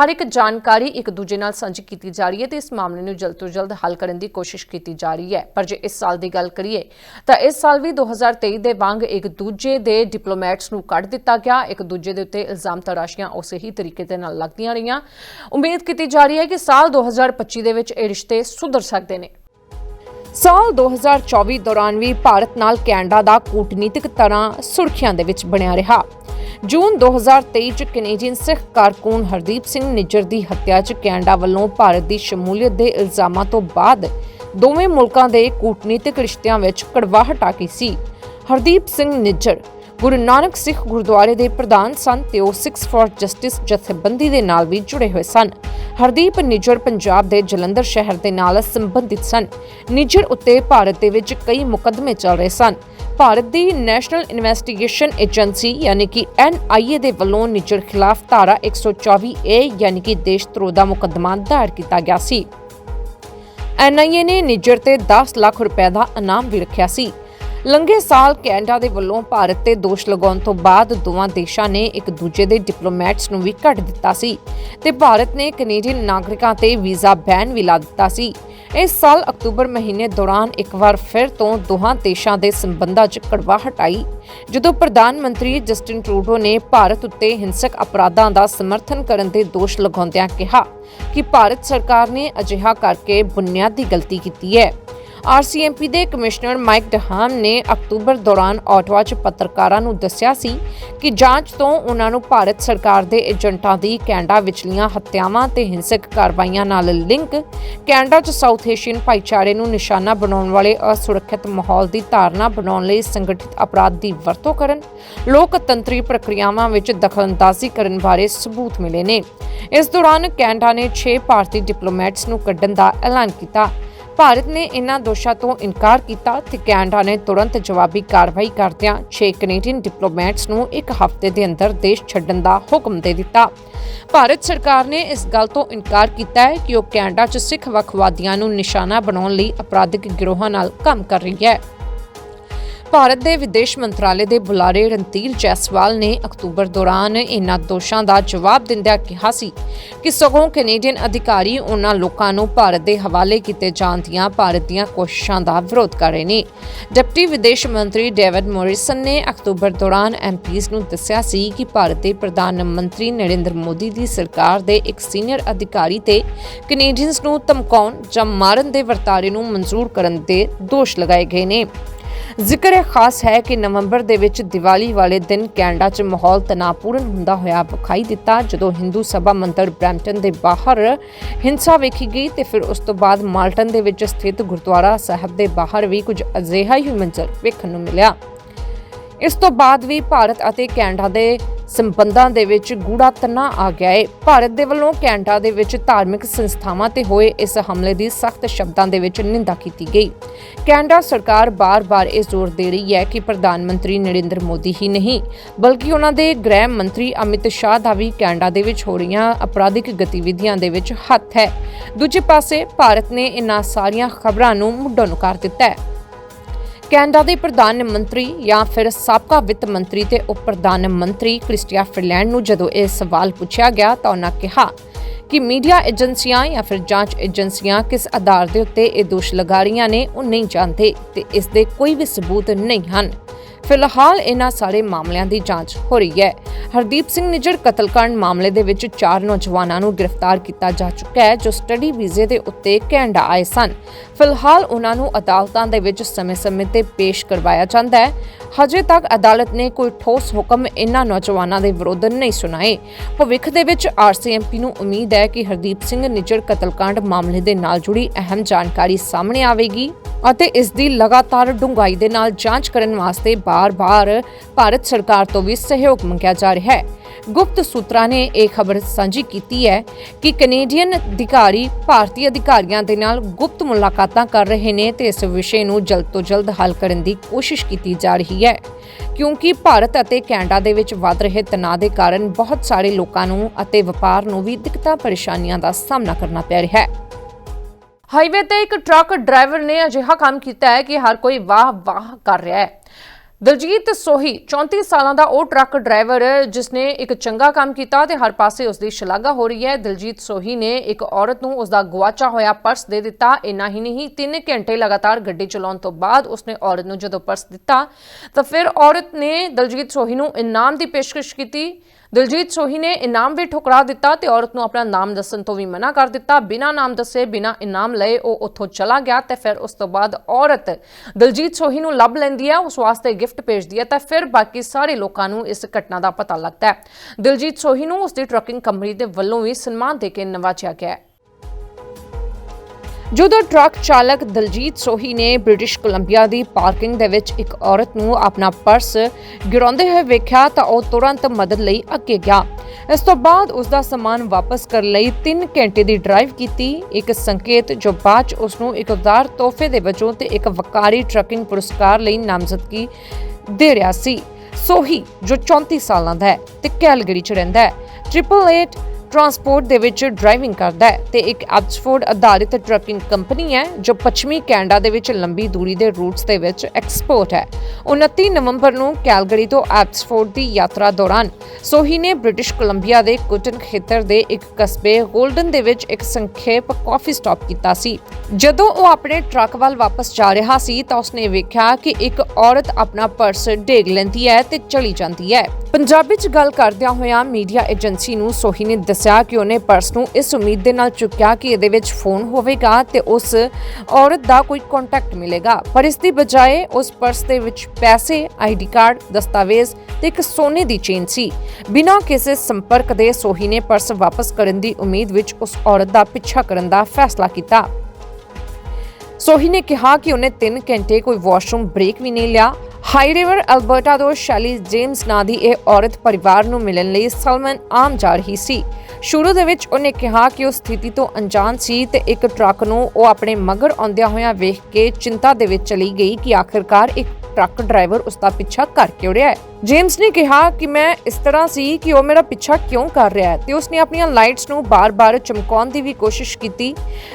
ਹਰ ਇੱਕ ਜਾਣਕਾਰੀ ਇੱਕ ਦੂਜੇ ਨਾਲ ਸਾਂਝੀ ਕੀਤੀ ਜਾ ਰਹੀ ਹੈ ਤੇ ਇਸ ਮਾਮਲੇ ਨੂੰ ਜਲਦ ਤੋਂ ਜਲਦ ਹੱਲ ਕਰਨ ਦੀ ਕੋਸ਼ਿਸ਼ ਕੀਤੀ ਜਾ ਰਹੀ ਹੈ। ਪਰ ਜੇ ਇਸ ਸਾਲ ਦੀ ਗੱਲ ਕਰੀਏ ਤਾਂ ਇਸ ਸਾਲ ਵੀ 2023 ਦੇ ਵਾਂਗ ਇੱਕ ਦੂਜੇ ਦੇ ਡਿਪਲੋਮੈਟਸ ਨੂੰ ਕੱਢ ਦਿੱਤਾ ਗਿਆ। ਇੱਕ ਦੂਜੇ ਦੇ ਉੱਤੇ ਇਲਜ਼ਾਮ ਤਰਾਸ਼ੀਆਂ ਉਸੇ ਹੀ ਤਰੀਕੇ ਦੇ ਨਾਲ ਲੱਗਦੀਆਂ ਰਹੀਆਂ। ਉਮੀਦ ਕੀਤੀ ਜਾ ਰਹੀ ਹੈ ਕਿ ਸਾਲ 2025 ਦੇ ਵਿੱਚ ਇਹ ਰਿਸ਼ਤੇ ਸੁਧਰ ਸਕਦੇ ਨੇ। ਸਾਲ 2024 ਦੌਰਾਨ ਵੀ ਭਾਰਤ ਨਾਲ ਕੈਨੇਡਾ ਦਾ ਕੂਟਨੀਤਿਕ ਤਰ੍ਹਾਂ ਸੁਰਖੀਆਂ ਦੇ ਵਿੱਚ ਬਣਿਆ ਰਿਹਾ। ਜੂਨ 2023 ਚ ਕੈਨੇਡੀਅਨ ਸਿੱਖ ਕਾਰਕੁਨ ਹਰਦੀਪ ਸਿੰਘ ਨਿੱਜਰ ਦੀ ਹੱਤਿਆ ਚ ਕੈਨੇਡਾ ਵੱਲੋਂ ਭਾਰਤ ਦੀ ਸ਼ਮੂਲੀਅਤ ਦੇ ਇਲਜ਼ਾਮਾਂ ਤੋਂ ਬਾਅਦ ਦੋਵੇਂ ਮੁਲਕਾਂ ਦੇ ਕੂਟਨੀਤਿਕ ਰਿਸ਼ਤਿਆਂ ਵਿੱਚ ਕੜਵਾਹਟ ਆ ਗਈ ਸੀ। ਹਰਦੀਪ ਸਿੰਘ ਨਿੱਜਰ ਗੁਰੂ ਨਾਨਕ ਸਿੱਖ ਗੁਰਦੁਆਰੇ ਦੇ ਪ੍ਰਧਾਨ ਸਨ ਤੇ ਉਹ ਸਿਕਸ ਫਾਰ ਜਸਟਿਸ ਜਥੇਬੰਦੀ ਦੇ ਨਾਲ ਵੀ ਜੁੜੇ ਹੋਏ ਸਨ। ਹਰਦੀਪ ਨਿੱਜਰ ਪੰਜਾਬ ਦੇ ਜਲੰਧਰ ਸ਼ਹਿਰ ਦੇ ਨਾਲ ਸੰਬੰਧਿਤ ਸਨ। ਨਿੱਜਰ ਉੱਤੇ ਭਾਰਤ ਦੇ ਵਿੱਚ ਕਈ ਮੁਕੱਦਮੇ ਚੱਲ ਰਹੇ ਸਨ। ਭਾਰਤ ਦੀ ਨੈਸ਼ਨਲ ਇਨਵੈਸਟੀਗੇਸ਼ਨ ਏਜੰਸੀ, ਯਾਨੀ ਕਿ ਐਨਆਈਏ ਦੇ ਵੱਲੋਂ ਨਿੱਜਰ ਖਿਲਾਫ ਧਾਰਾ 124 ਏ, ਯਾਨੀ ਕਿ ਦੇਸ਼ ਧਰੋਹ ਦਾ ਮੁਕੱਦਮਾ ਦਾਇਰ ਕੀਤਾ ਗਿਆ ਸੀ। ਐਨਆਈਏ ਨੇ ਨਿੱਜਰ ਤੇ 10 ਲੱਖ ਰੁਪਏ ਦਾ ਇਨਾਮ ਵੀ ਰੱਖਿਆ ਸੀ। ਲੰਘੇ ਸਾਲ ਕੈਨੇਡਾ ਦੇ ਵੱਲੋਂ ਭਾਰਤ ਤੇ ਦੋਸ਼ ਲਗਾਉਣ ਤੋਂ ਬਾਅਦ ਦੋਵਾਂ ਦੇਸ਼ਾਂ ਨੇ ਇੱਕ ਦੂਜੇ ਦੇ ਡਿਪਲੋਮੈਟਸ ਨੂੰ ਵੀ ਕੱਢ ਦਿੱਤਾ ਸੀ ਤੇ ਭਾਰਤ ਨੇ ਕੈਨੇਡੀਅਨ ਨਾਗਰਿਕਾਂ ਤੇ ਵੀਜ਼ਾ ਬੈਨ ਵੀ ਲਾ ਦਿੱਤਾ ਸੀ। ਇਸ ਸਾਲ ਅਕਤੂਬਰ ਮਹੀਨੇ ਦੌਰਾਨ ਇੱਕ ਵਾਰ ਫਿਰ ਤੋਂ ਦੋਹਾਂ ਦੇਸ਼ਾਂ ਦੇ ਸੰਬੰਧਾਂ 'ਚ ਕੜਵਾਹਟ ਆਈ ਜਦੋਂ ਪ੍ਰਧਾਨ ਮੰਤਰੀ ਜਸਟਿਨ ਟਰੂਡੋ ਨੇ ਭਾਰਤ ਉੱਤੇ ਹਿੰਸਕ ਅਪਰਾਧਾਂ ਦਾ ਸਮਰਥਨ ਕਰਨ ਦੇ ਦੋਸ਼ ਲਗਾਉਂਦਿਆਂ ਕਿਹਾ ਕਿ ਭਾਰਤ ਸਰਕਾਰ ਨੇ ਅਜਿਹਾ ਕਰਕੇ ਬੁਨਿਆਦੀ ਗਲਤੀ ਕੀਤੀ ਹੈ। ਆਰਸੀਐਮਪੀ ਦੇ ਕਮਿਸ਼ਨਰ ਮਾਈਕ ਡਹਾਮ ਨੇ ਅਕਤੂਬਰ ਦੌਰਾਨ ਆਟਵਾ 'ਚ ਪੱਤਰਕਾਰਾਂ ਨੂੰ ਦੱਸਿਆ ਸੀ ਕਿ ਜਾਂਚ ਤੋਂ ਉਹਨਾਂ ਨੂੰ ਭਾਰਤ ਸਰਕਾਰ ਦੇ ਏਜੰਟਾਂ ਦੀ ਕੈਨੇਡਾ ਵਿਚਲੀਆਂ ਹੱਤਿਆਵਾਂ ਤੇ ਹਿੰਸਕ ਕਾਰਵਾਈਆਂ ਨਾਲ ਲਿੰਕ, ਕੈਨੇਡਾ 'ਚ ਸਾਊਥ ਏਸ਼ੀਅਨ ਭਾਈਚਾਰੇ ਨੂੰ ਨਿਸ਼ਾਨਾ ਬਣਾਉਣ ਵਾਲੇ ਅਸੁਰੱਖਿਅਤ ਮਾਹੌਲ ਦੀ ਧਾਰਨਾ ਬਣਾਉਣ ਲਈ ਸੰਗਠਿਤ ਅਪਰਾਧ ਦੀ ਵਰਤੋਂ ਕਰਨ, ਲੋਕਤੰਤਰੀ ਪ੍ਰਕਿਰਿਆਵਾਂ ਵਿੱਚ ਦਖਲਅੰਦਾਜ਼ੀ ਕਰਨ ਬਾਰੇ ਸਬੂਤ ਮਿਲੇ ਨੇ। ਇਸ ਦੌਰਾਨ ਕੈਨੇਡਾ ਨੇ 6 ਭਾਰਤੀ ਡਿਪਲੋਮੈਟਸ ਨੂੰ ਕੱਢਣ ਦਾ ਐਲਾਨ ਕੀਤਾ। ਭਾਰਤ ਨੇ ਇਹਨਾਂ ਦੋਸ਼ਾਂ ਤੋਂ ਇਨਕਾਰ ਕੀਤਾ ਤੇ ਕੈਨੇਡਾ ਨੇ ਤੁਰੰਤ ਜਵਾਬੀ ਕਾਰਵਾਈ ਕਰਦਿਆਂ 6 ਕੈਨੇਡੀਅਨ ਡਿਪਲੋਮੈਟਸ ਨੂੰ ਇੱਕ ਹਫ਼ਤੇ ਦੇ ਅੰਦਰ ਦੇਸ਼ ਛੱਡਣ ਦਾ ਹੁਕਮ ਦੇ ਦਿੱਤਾ। ਭਾਰਤ ਸਰਕਾਰ ਨੇ ਇਸ ਗੱਲ ਤੋਂ ਇਨਕਾਰ ਕੀਤਾ ਹੈ ਕਿ ਉਹ ਕੈਨੇਡਾ 'ਚ ਸਿੱਖ ਵੱਖਵਾਦੀਆਂ ਨੂੰ ਨਿਸ਼ਾਨਾ ਬਣਾਉਣ ਲਈ ਅਪਰਾਧਿਕ ਗਿਰੋਹਾਂ ਨਾਲ ਕੰਮ ਕਰ ਰਹੀ ਹੈ। ਭਾਰਤ ਦੇ ਵਿਦੇਸ਼ ਮੰਤਰਾਲੇ ਦੇ ਬੁਲਾਰੇ ਰਣਧੀਰ ਜੈਸਵਾਲ ਨੇ ਅਕਤੂਬਰ ਦੌਰਾਨ ਇਹਨਾਂ ਦੋਸ਼ਾਂ ਦਾ ਜਵਾਬ ਦਿੰਦਿਆਂ ਕਿਹਾ ਸੀ ਕਿ ਸਗੋਂ ਕੈਨੇਡੀਅਨ ਅਧਿਕਾਰੀ ਉਹਨਾਂ ਲੋਕਾਂ ਨੂੰ ਭਾਰਤ ਦੇ ਹਵਾਲੇ ਕੀਤੇ ਜਾਣ ਦੀਆਂ ਭਾਰਤ ਦੀਆਂ ਕੋਸ਼ਿਸ਼ਾਂ ਦਾ ਵਿਰੋਧ ਕਰ ਰਹੇ ਨੇ। ਡਿਪਟੀ ਵਿਦੇਸ਼ ਮੰਤਰੀ ਡੇਵਿਡ ਮੋਰਿਸਨ ਨੇ ਅਕਤੂਬਰ ਦੌਰਾਨ ਐਮਪੀਜ਼ ਨੂੰ ਦੱਸਿਆ ਸੀ ਕਿ ਭਾਰਤ ਦੇ ਪ੍ਰਧਾਨ ਮੰਤਰੀ ਨਰਿੰਦਰ ਮੋਦੀ ਦੀ ਸਰਕਾਰ ਦੇ ਇੱਕ ਸੀਨੀਅਰ ਅਧਿਕਾਰੀ ਤੇ ਕੈਨੇਡੀਅਨਸ ਨੂੰ ਧਮਕਾਉਣ ਜਾਂ ਮਾਰਨ ਦੇ ਵਰਤਾਰੇ ਨੂੰ ਮਨਜ਼ੂਰ ਕਰਨ ਦੇ ਦੋਸ਼ ਲਗਾਏ ਗਏ ਨੇ। ਜ਼ਿਕਰ ਇਹ ਖਾਸ ਹੈ ਕਿ ਨਵੰਬਰ ਦੇ ਵਿੱਚ ਦੀਵਾਲੀ ਵਾਲੇ ਦਿਨ ਕੈਨੇਡਾ 'ਚ ਮਾਹੌਲ ਤਣਾਅਪੂਰਨ ਹੁੰਦਾ ਹੋਇਆ ਵਿਖਾਈ ਦਿੱਤਾ, ਜਦੋਂ ਹਿੰਦੂ ਸਭਾ ਮੰਦਰ ਬ੍ਰੈਂਪਟਨ ਦੇ ਬਾਹਰ ਹਿੰਸਾ ਵੇਖੀ ਗਈ ਤੇ ਫਿਰ ਉਸ ਤੋਂ ਬਾਅਦ ਮਾਲਟਨ ਦੇ ਵਿੱਚ ਸਥਿਤ ਗੁਰਦੁਆਰਾ ਸਾਹਿਬ ਦੇ ਬਾਹਰ ਵੀ ਕੁਝ ਅਜਿਹਾ ਹੀ ਮੰਜ਼ਰ ਵੇਖਣ ਨੂੰ ਮਿਲਿਆ। ਇਸ ਤੋਂ ਬਾਅਦ ਵੀ ਭਾਰਤ ਅਤੇ ਕੈਨੇਡਾ ਦੇ ਸੰਬੰਧਾਂ ਦੇ ਵਿੱਚ ਗੂੜਾ ਤਣਾਅ ਆ ਗਿਆ ਹੈ ਭਾਰਤ ਦੇ ਵੱਲੋਂ ਕੈਨੇਡਾ ਦੇ ਵਿੱਚ ਧਾਰਮਿਕ ਸੰਸਥਾਵਾਂ ਤੇ ਹੋਏ ਇਸ ਹਮਲੇ ਦੀ ਸਖਤ ਸ਼ਬਦਾਂ ਦੇ ਵਿੱਚ ਨਿੰਦਾ ਕੀਤੀ ਗਈ। ਕੈਨੇਡਾ ਸਰਕਾਰ ਬਾਰ-ਬਾਰ ਇਹ ਜ਼ੋਰ ਦੇ ਰਹੀ ਹੈ ਕਿ ਪ੍ਰਧਾਨ ਮੰਤਰੀ ਨਰਿੰਦਰ ਮੋਦੀ ਹੀ ਨਹੀਂ, ਬਲਕਿ ਉਹਨਾਂ ਦੇ ਗ੍ਰਹਿ ਮੰਤਰੀ ਅਮਿਤ ਸ਼ਾਹ ਦਾ ਵੀ ਕੈਨੇਡਾ ਦੇ ਵਿੱਚ ਹੋ ਰਹੀਆਂ ਅਪਰਾਧਿਕ ਗਤੀਵਿਧੀਆਂ ਦੇ ਵਿੱਚ ਹੱਥ ਹੈ। ਦੂਜੇ ਪਾਸੇ, ਭਾਰਤ ਨੇ ਇਹਨਾਂ ਸਾਰੀਆਂ ਖਬਰਾਂ ਨੂੰ ਮੁੱਢੋਂ ਨਕਾਰ ਦਿੱਤਾ ਹੈ। ਕੈਨੇਡਾ ਦੇ ਪ੍ਰਧਾਨ ਮੰਤਰੀ ਜਾਂ ਫਿਰ ਸਾਬਕਾ ਵਿੱਤ ਮੰਤਰੀ ਤੇ ਉਪ ਪ੍ਰਧਾਨ ਮੰਤਰੀ ਕ੍ਰਿਸਟੀਆ ਫਿਰਲੈਂਡ ਨੂੰ ਜਦੋਂ ਇਹ ਸਵਾਲ ਪੁੱਛਿਆ ਗਿਆ ਤਾਂ ਉਹਨਾਂ ਕਿਹਾ ਕਿ ਮੀਡੀਆ ਏਜੰਸੀਆਂ ਜਾਂ ਫਿਰ ਜਾਂਚ ਏਜੰਸੀਆਂ ਕਿਸ ਆਧਾਰ ਦੇ ਉੱਤੇ ਇਹ ਦੋਸ਼ ਲਗਾ ਰਹੀਆਂ ਨੇ, ਉਹ ਨਹੀਂ ਜਾਣਦੇ ਤੇ ਇਸ ਦੇ ਕੋਈ ਵੀ ਸਬੂਤ ਨਹੀਂ ਹਨ। ਫਿਲਹਾਲ ਇਹਨਾਂ ਸਾਰੇ ਮਾਮਲਿਆਂ ਦੀ ਜਾਂਚ ਹੋ ਰਹੀ ਹੈ। ਹਰਦੀਪ ਸਿੰਘ ਨਿਜਰ ਕਤਲकांड ਮਾਮਲੇ ਦੇ ਵਿੱਚ ਚਾਰ ਨੌਜਵਾਨਾਂ ਨੂੰ ਗ੍ਰਿਫਤਾਰ ਕੀਤਾ ਜਾ ਚੁੱਕਾ ਹੈ, ਜੋ ਸਟੱਡੀ ਵੀਜ਼ੇ ਦੇ ਉੱਤੇ ਕੈਨੇਡਾ ਆਏ ਸਨ। ਫਿਲਹਾਲ ਉਹਨਾਂ ਨੂੰ ਅਦਾਲਤਾਂ ਦੇ ਵਿੱਚ ਸਮੇਂ-ਸਮੇਂ ਤੇ ਪੇਸ਼ ਕਰਵਾਇਆ ਜਾਂਦਾ ਹੈ। ਹਜੇ ਤੱਕ ਅਦਾਲਤ ਨੇ ਕੋਈ ਠੋਸ ਹੁਕਮ ਇਹਨਾਂ ਨੌਜਵਾਨਾਂ ਦੇ ਵਿਰੁੱਧ ਨਹੀਂ ਸੁਣਾਏ। ਭਵਿੱਖ ਦੇ ਵਿੱਚ ਆਰਸੀਐਮਪੀ ਨੂੰ ਉਮੀਦ ਹੈ ਕਿ ਹਰਦੀਪ ਸਿੰਘ ਨਿਜਰ ਕਤਲकांड ਮਾਮਲੇ ਦੇ ਨਾਲ ਜੁੜੀ ਅਹਿਮ ਜਾਣਕਾਰੀ ਸਾਹਮਣੇ ਆਵੇਗੀ। ਅਤੇ ਇਸ ਦੀ ਲਗਾਤਾਰ ਡੂੰਘਾਈ ਦੇ ਨਾਲ ਜਾਂਚ ਕਰਨ ਵਾਸਤੇ ਬਾਰ-ਬਾਰ ਭਾਰਤ ਸਰਕਾਰ ਤੋਂ ਵੀ ਸਹਿਯੋਗ ਮੰਗਿਆ ਜਾ ਰਿਹਾ ਹੈ। ਗੁਪਤ ਸੂਤਰਾਂ ਨੇ ਇਹ ਖਬਰ ਸਾਂਝੀ ਕੀਤੀ ਹੈ ਕਿ ਕੈਨੇਡੀਅਨ ਅਧਿਕਾਰੀ ਭਾਰਤੀ ਅਧਿਕਾਰੀਆਂ ਦੇ ਨਾਲ ਗੁਪਤ ਮੁਲਾਕਾਤਾਂ ਕਰ ਰਹੇ ਨੇ ਤੇ ਇਸ ਵਿਸ਼ੇ ਨੂੰ ਜਲਦ ਤੋਂ ਜਲਦ ਹੱਲ ਕਰਨ ਦੀ ਕੋਸ਼ਿਸ਼ ਕੀਤੀ ਜਾ ਰਹੀ ਹੈ। ਕਿਉਂਕਿ ਭਾਰਤ ਅਤੇ ਕੈਨੇਡਾ ਦੇ ਵਿੱਚ ਵੱਧ ਰਹੇ ਤਣਾਅ ਦੇ ਕਾਰਨ ਬਹੁਤ ਸਾਰੇ ਲੋਕਾਂ ਨੂੰ ਅਤੇ ਵਪਾਰ ਨੂੰ ਵੀ ਦਿੱਕਤਾਂ ਪਰੇਸ਼ਾਨੀਆਂ ਦਾ ਸਾਹਮਣਾ ਕਰਨਾ ਪੈ ਰਿਹਾ ਹੈ। ਹਾਈਵੇ ਤੇ ਇੱਕ ਟਰੱਕ ਡਰਾਈਵਰ ਨੇ ਅਜਿਹਾ ਕੰਮ ਕੀਤਾ ਹੈ ਕਿ ਹਰ ਕੋਈ ਵਾਹ ਵਾਹ ਕਰ ਰਿਹਾ ਹੈ। ਦਲਜੀਤ ਸੋਹੀ 34 ਸਾਲਾਂ ਦਾ ਉਹ ਟਰੱਕ ਡਰਾਈਵਰ, ਜਿਸ ਨੇ ਇੱਕ ਚੰਗਾ ਕੰਮ ਕੀਤਾ ਤੇ ਹਰ ਪਾਸੇ ਉਸ ਦੀ ਸ਼ਲਾਘਾ ਹੋ ਰਹੀ ਹੈ। ਦਲਜੀਤ ਸੋਹੀ ਨੇ ਇੱਕ ਔਰਤ ਨੂੰ ਉਸ ਦਾ ਗਵਾਚਾ ਹੋਇਆ ਪਰਸ ਦੇ ਦਿੱਤਾ। ਇੰਨਾ ਹੀ ਨਹੀਂ 3 ਘੰਟੇ ਲਗਾਤਾਰ ਗੱਡੀ ਚਲਾਉਣ ਤੋਂ ਬਾਅਦ ਉਸਨੇ ਔਰਤ ਨੂੰ ਜਦੋਂ ਪਰਸ ਦਿੱਤਾ, ਤਾਂ ਫਿਰ ਔਰਤ ਨੇ ਦਲਜੀਤ ਸੋਹੀ ਨੂੰ ਇਨਾਮ ਦੀ ਪੇਸ਼ਕਸ਼ ਕੀਤੀ। ਦਿਲਜੀਤ ਸੋਹੀ ਨੇ ਇਨਾਮ ਵੀ ਠੁਕਰਾ ਦਿੱਤਾ ਤੇ ਔਰਤ ਨੂੰ ਆਪਣਾ ਨਾਮ ਦੱਸਣ ਤੋਂ ਵੀ ਮਨਾ ਕਰ ਦਿੱਤਾ। ਬਿਨਾਂ ਨਾਮ ਦੱਸੇ, ਬਿਨਾਂ ਇਨਾਮ ਲਏ ਉਹ ਉੱਥੋਂ ਚਲਾ ਗਿਆ ਤੇ ਫਿਰ ਉਸ ਤੋਂ ਬਾਅਦ ਔਰਤ ਦਿਲਜੀਤ ਸੋਹੀ ਨੂੰ ਲੱਭ ਲੈਂਦੀ ਹੈ, ਉਸ ਵਾਸਤੇ ਗਿਫਟ ਭੇਜਦੀ ਹੈ ਤਾਂ ਫਿਰ ਬਾਕੀ ਸਾਰੇ ਲੋਕਾਂ ਨੂੰ ਇਸ ਘਟਨਾ ਦਾ ਪਤਾ ਲੱਗਦਾ ਹੈ। ਦਿਲਜੀਤ ਸੋਹੀ ਨੂੰ ਉਸ ਦੀ ਟਰੱਕਿੰਗ ਕੰਪਨੀ ਦੇ ਵੱਲੋਂ ਵੀ ਸਨਮਾਨ ਦੇ ਕੇ ਨਵਾਜਿਆ ਗਿਆ ਹੈ। ਜਦੋਂ ਟਰੱਕ ਚਾਲਕ ਦਲਜੀਤ ਸੋਹੀ ਨੇ ਬ੍ਰਿਟਿਸ਼ ਕੋਲੰਬੀਆ ਦੀ ਪਾਰਕਿੰਗ ਦੇ ਵਿੱਚ ਇੱਕ ਔਰਤ ਨੂੰ ਆਪਣਾ ਪਰਸ ਗਿਰਾਉਂਦੇ ਹੋਏ ਵੇਖਿਆ ਤਾਂ ਉਹ ਤੁਰੰਤ ਮਦਦ ਲਈ ਅੱਗੇ ਗਿਆ। ਇਸ ਤੋਂ ਬਾਅਦ ਉਸ ਦਾ ਸਮਾਨ ਵਾਪਸ ਕਰਨ ਲਈ 3 ਘੰਟੇ ਦੀ ਡਰਾਈਵ ਕੀਤੀ। ਇੱਕ ਸੰਕੇਤ ਜੋ ਬਾਅਦ 'ਚ ਉਸ ਨੂੰ ਇੱਕ ਉਦਾਰ ਤੋਹਫੇ ਦੇ ਵਜੋਂ ਤੇ ਇੱਕ ਵਕਾਰੀ ਟਰੱਕਿੰਗ ਪੁਰਸਕਾਰ ਲਈ ਨਾਮਜ਼ਦਗੀ ਦੇ ਰਿਹਾ ਸੀ। ਸੋਹੀ, ਜੋ 34 ਸਾਲਾਂ ਦਾ ਹੈ ਤੇ ਕੈਲਗਰੀ 'ਚ ਰਹਿੰਦਾ ਹੈ। 888 ਟਰਾਂਸਪੋਰਟ ਦੇ ਵਿੱਚ ਡਰਾਈਵਿੰਗ ਕਰਦਾ ਹੈ ਤੇ ਇੱਕ ਐਬਸਫੋਰਡ ਆਧਾਰਿਤ ਟਰੱਕਿੰਗ ਕੰਪਨੀ ਹੈ ਜੋ ਪੱਛਮੀ ਕੈਨੇਡਾ ਦੇ ਵਿੱਚ ਲੰਬੀ ਦੂਰੀ ਦੇ ਰੂਟਸ ਦੇ ਵਿੱਚ ਐਕਸਪੋਰਟ ਹੈ। 29 ਨਵੰਬਰ ਨੂੰ ਕੈਲਗਰੀ ਤੋਂ ਐਬਸਫੋਰਡ ਦੀ ਯਾਤਰਾ ਦੌਰਾਨ ਸੋਹੀ ਨੇ ਬ੍ਰਿਟਿਸ਼ ਕੋਲੰਬੀਆ ਦੇ ਕੁਟਨ ਖੇਤਰ ਦੇ ਇੱਕ ਕਸਬੇ ਗੋਲਡਨ ਦੇ ਵਿੱਚ ਇੱਕ ਸੰਖੇਪ ਕਾਫੀ ਸਟਾਪ ਕੀਤਾ ਸੀ। ਜਦੋਂ ਉਹ ਆਪਣੇ ਟਰੱਕ ਵੱਲ ਵਾਪਸ ਜਾ ਰਿਹਾ ਸੀ ਤਾਂ ਉਸਨੇ ਵੇਖਿਆ ਕਿ ਇੱਕ ਔਰਤ ਆਪਣਾ ਪਰਸ ਡੇਗ ਲੈਂਦੀ ਹੈ ਤੇ ਚਲੀ ਜਾਂਦੀ ਹੈ। ਪੰਜਾਬੀ ਚ ਗੱਲ ਕਰਦਿਆਂ ਹੋਇਆਂ ਮੀਡੀਆ ਏਜੰਸੀ ਨੂੰ ਸੋਹੀ ਨੇ ਦੱਸ ਦੱਸਿਆ ਕਿ ਉਹਨੇ ਪਰਸ ਨੂੰ ਇਸ ਉਮੀਦ ਦੇ ਨਾਲ ਚੁੱਕਿਆ ਕਿ ਇਹਦੇ ਵਿੱਚ ਫੋਨ ਹੋਵੇਗਾ ਤੇ ਉਸ ਔਰਤ ਦਾ ਕੋਈ ਕੰਟੈਕਟ ਮਿਲੇਗਾ। ਪਰ ਇਸ ਦੀ ਬਜਾਏ ਉਸ ਪਰਸ ਦੇ ਵਿੱਚ ਪੈਸੇ ਆਈਡੀ ਕਾਰਡ ਦਸਤਾਵੇਜ਼ ਤੇ ਇੱਕ ਸੋਨੇ ਦੀ ਚੇਨ ਸੀ। ਬਿਨਾਂ ਕਿਸੇ ਸੰਪਰਕ ਦੇ ਸੋਹੀ ਨੇ ਪਰਸ ਵਾਪਸ ਕਰਨ ਦੀ ਉਮੀਦ ਵਿੱਚ ਉਸ ਔਰਤ ਦਾ ਪਿੱਛਾ ਕਰਨ ਦਾ ਫੈਸਲਾ ਕੀਤਾ। ਸੋਹੀ ਨੇ ਕਿਹਾ ਕਿ ਉਹਨੇ 3 ਘੰਟੇ ਕੋਈ ਵਾਸ਼ਰੂਮ ਬ੍ਰੇਕ ਵੀ ਨਹੀਂ ਲਿਆ। ਹਾਈ ਰਿਵਰ ਅਲਬਰਟਾ ਤੋਂ ਸ਼ੈਲੀ ਜੇਮਸ ਨਾਂ ਦੀ ਇਹ ਔਰਤ ਪਰਿਵਾਰ ਨੂੰ ਮਿਲਣ ਲਈ ਸਲਮਨ ਆਮ ਜਾ ਰਹੀ ਸੀ। ਸ਼ੁਰੂ ਦੇ ਵਿੱਚ ਉਹਨੇ ਕਿਹਾ ਕਿ ਉਹ ਸਥਿਤੀ ਤੋਂ ਅਣਜਾਣ ਸੀ ਤੇ ਇੱਕ ਟਰੱਕ ਨੂੰ ਉਹ ਆਪਣੇ ਮਗਰ ਆਉਂਦਿਆਂ ਹੋਇਆਂ ਵੇਖ ਕੇ ਚਿੰਤਾ ਦੇ ਵਿੱਚ ਚਲੀ ਗਈ ਕਿ ਆਖਿਰਕਾਰ ਇੱਕ ਟਰੱਕ ਡਰਾਈਵਰ ਉਸ ਦਾ ਪਿੱਛਾ ਕਰ ਕਿਉਂ ਰਿਹਾ ਹੈ। ਜੇਮਸ ਨੇ ਕਿਹਾ ਕਿ ਮੈਂ ਇਸ ਤਰ੍ਹਾਂ ਸੀ ਕਿ ਉਹ ਮੇਰਾ ਪਿੱਛਾ ਕਿਉਂ ਕਰ ਰਿਹਾ ਹੈ ਤੇ ਉਸਨੇ ਆਪਣੀਆਂ ਲਾਈਟਸ ਨੂੰ ਬਾਰ-ਬਾਰ ਚਮਕਾਉਣ ਦੀ ਵੀ ਕੋਸ਼ਿਸ਼ ਕੀਤੀ।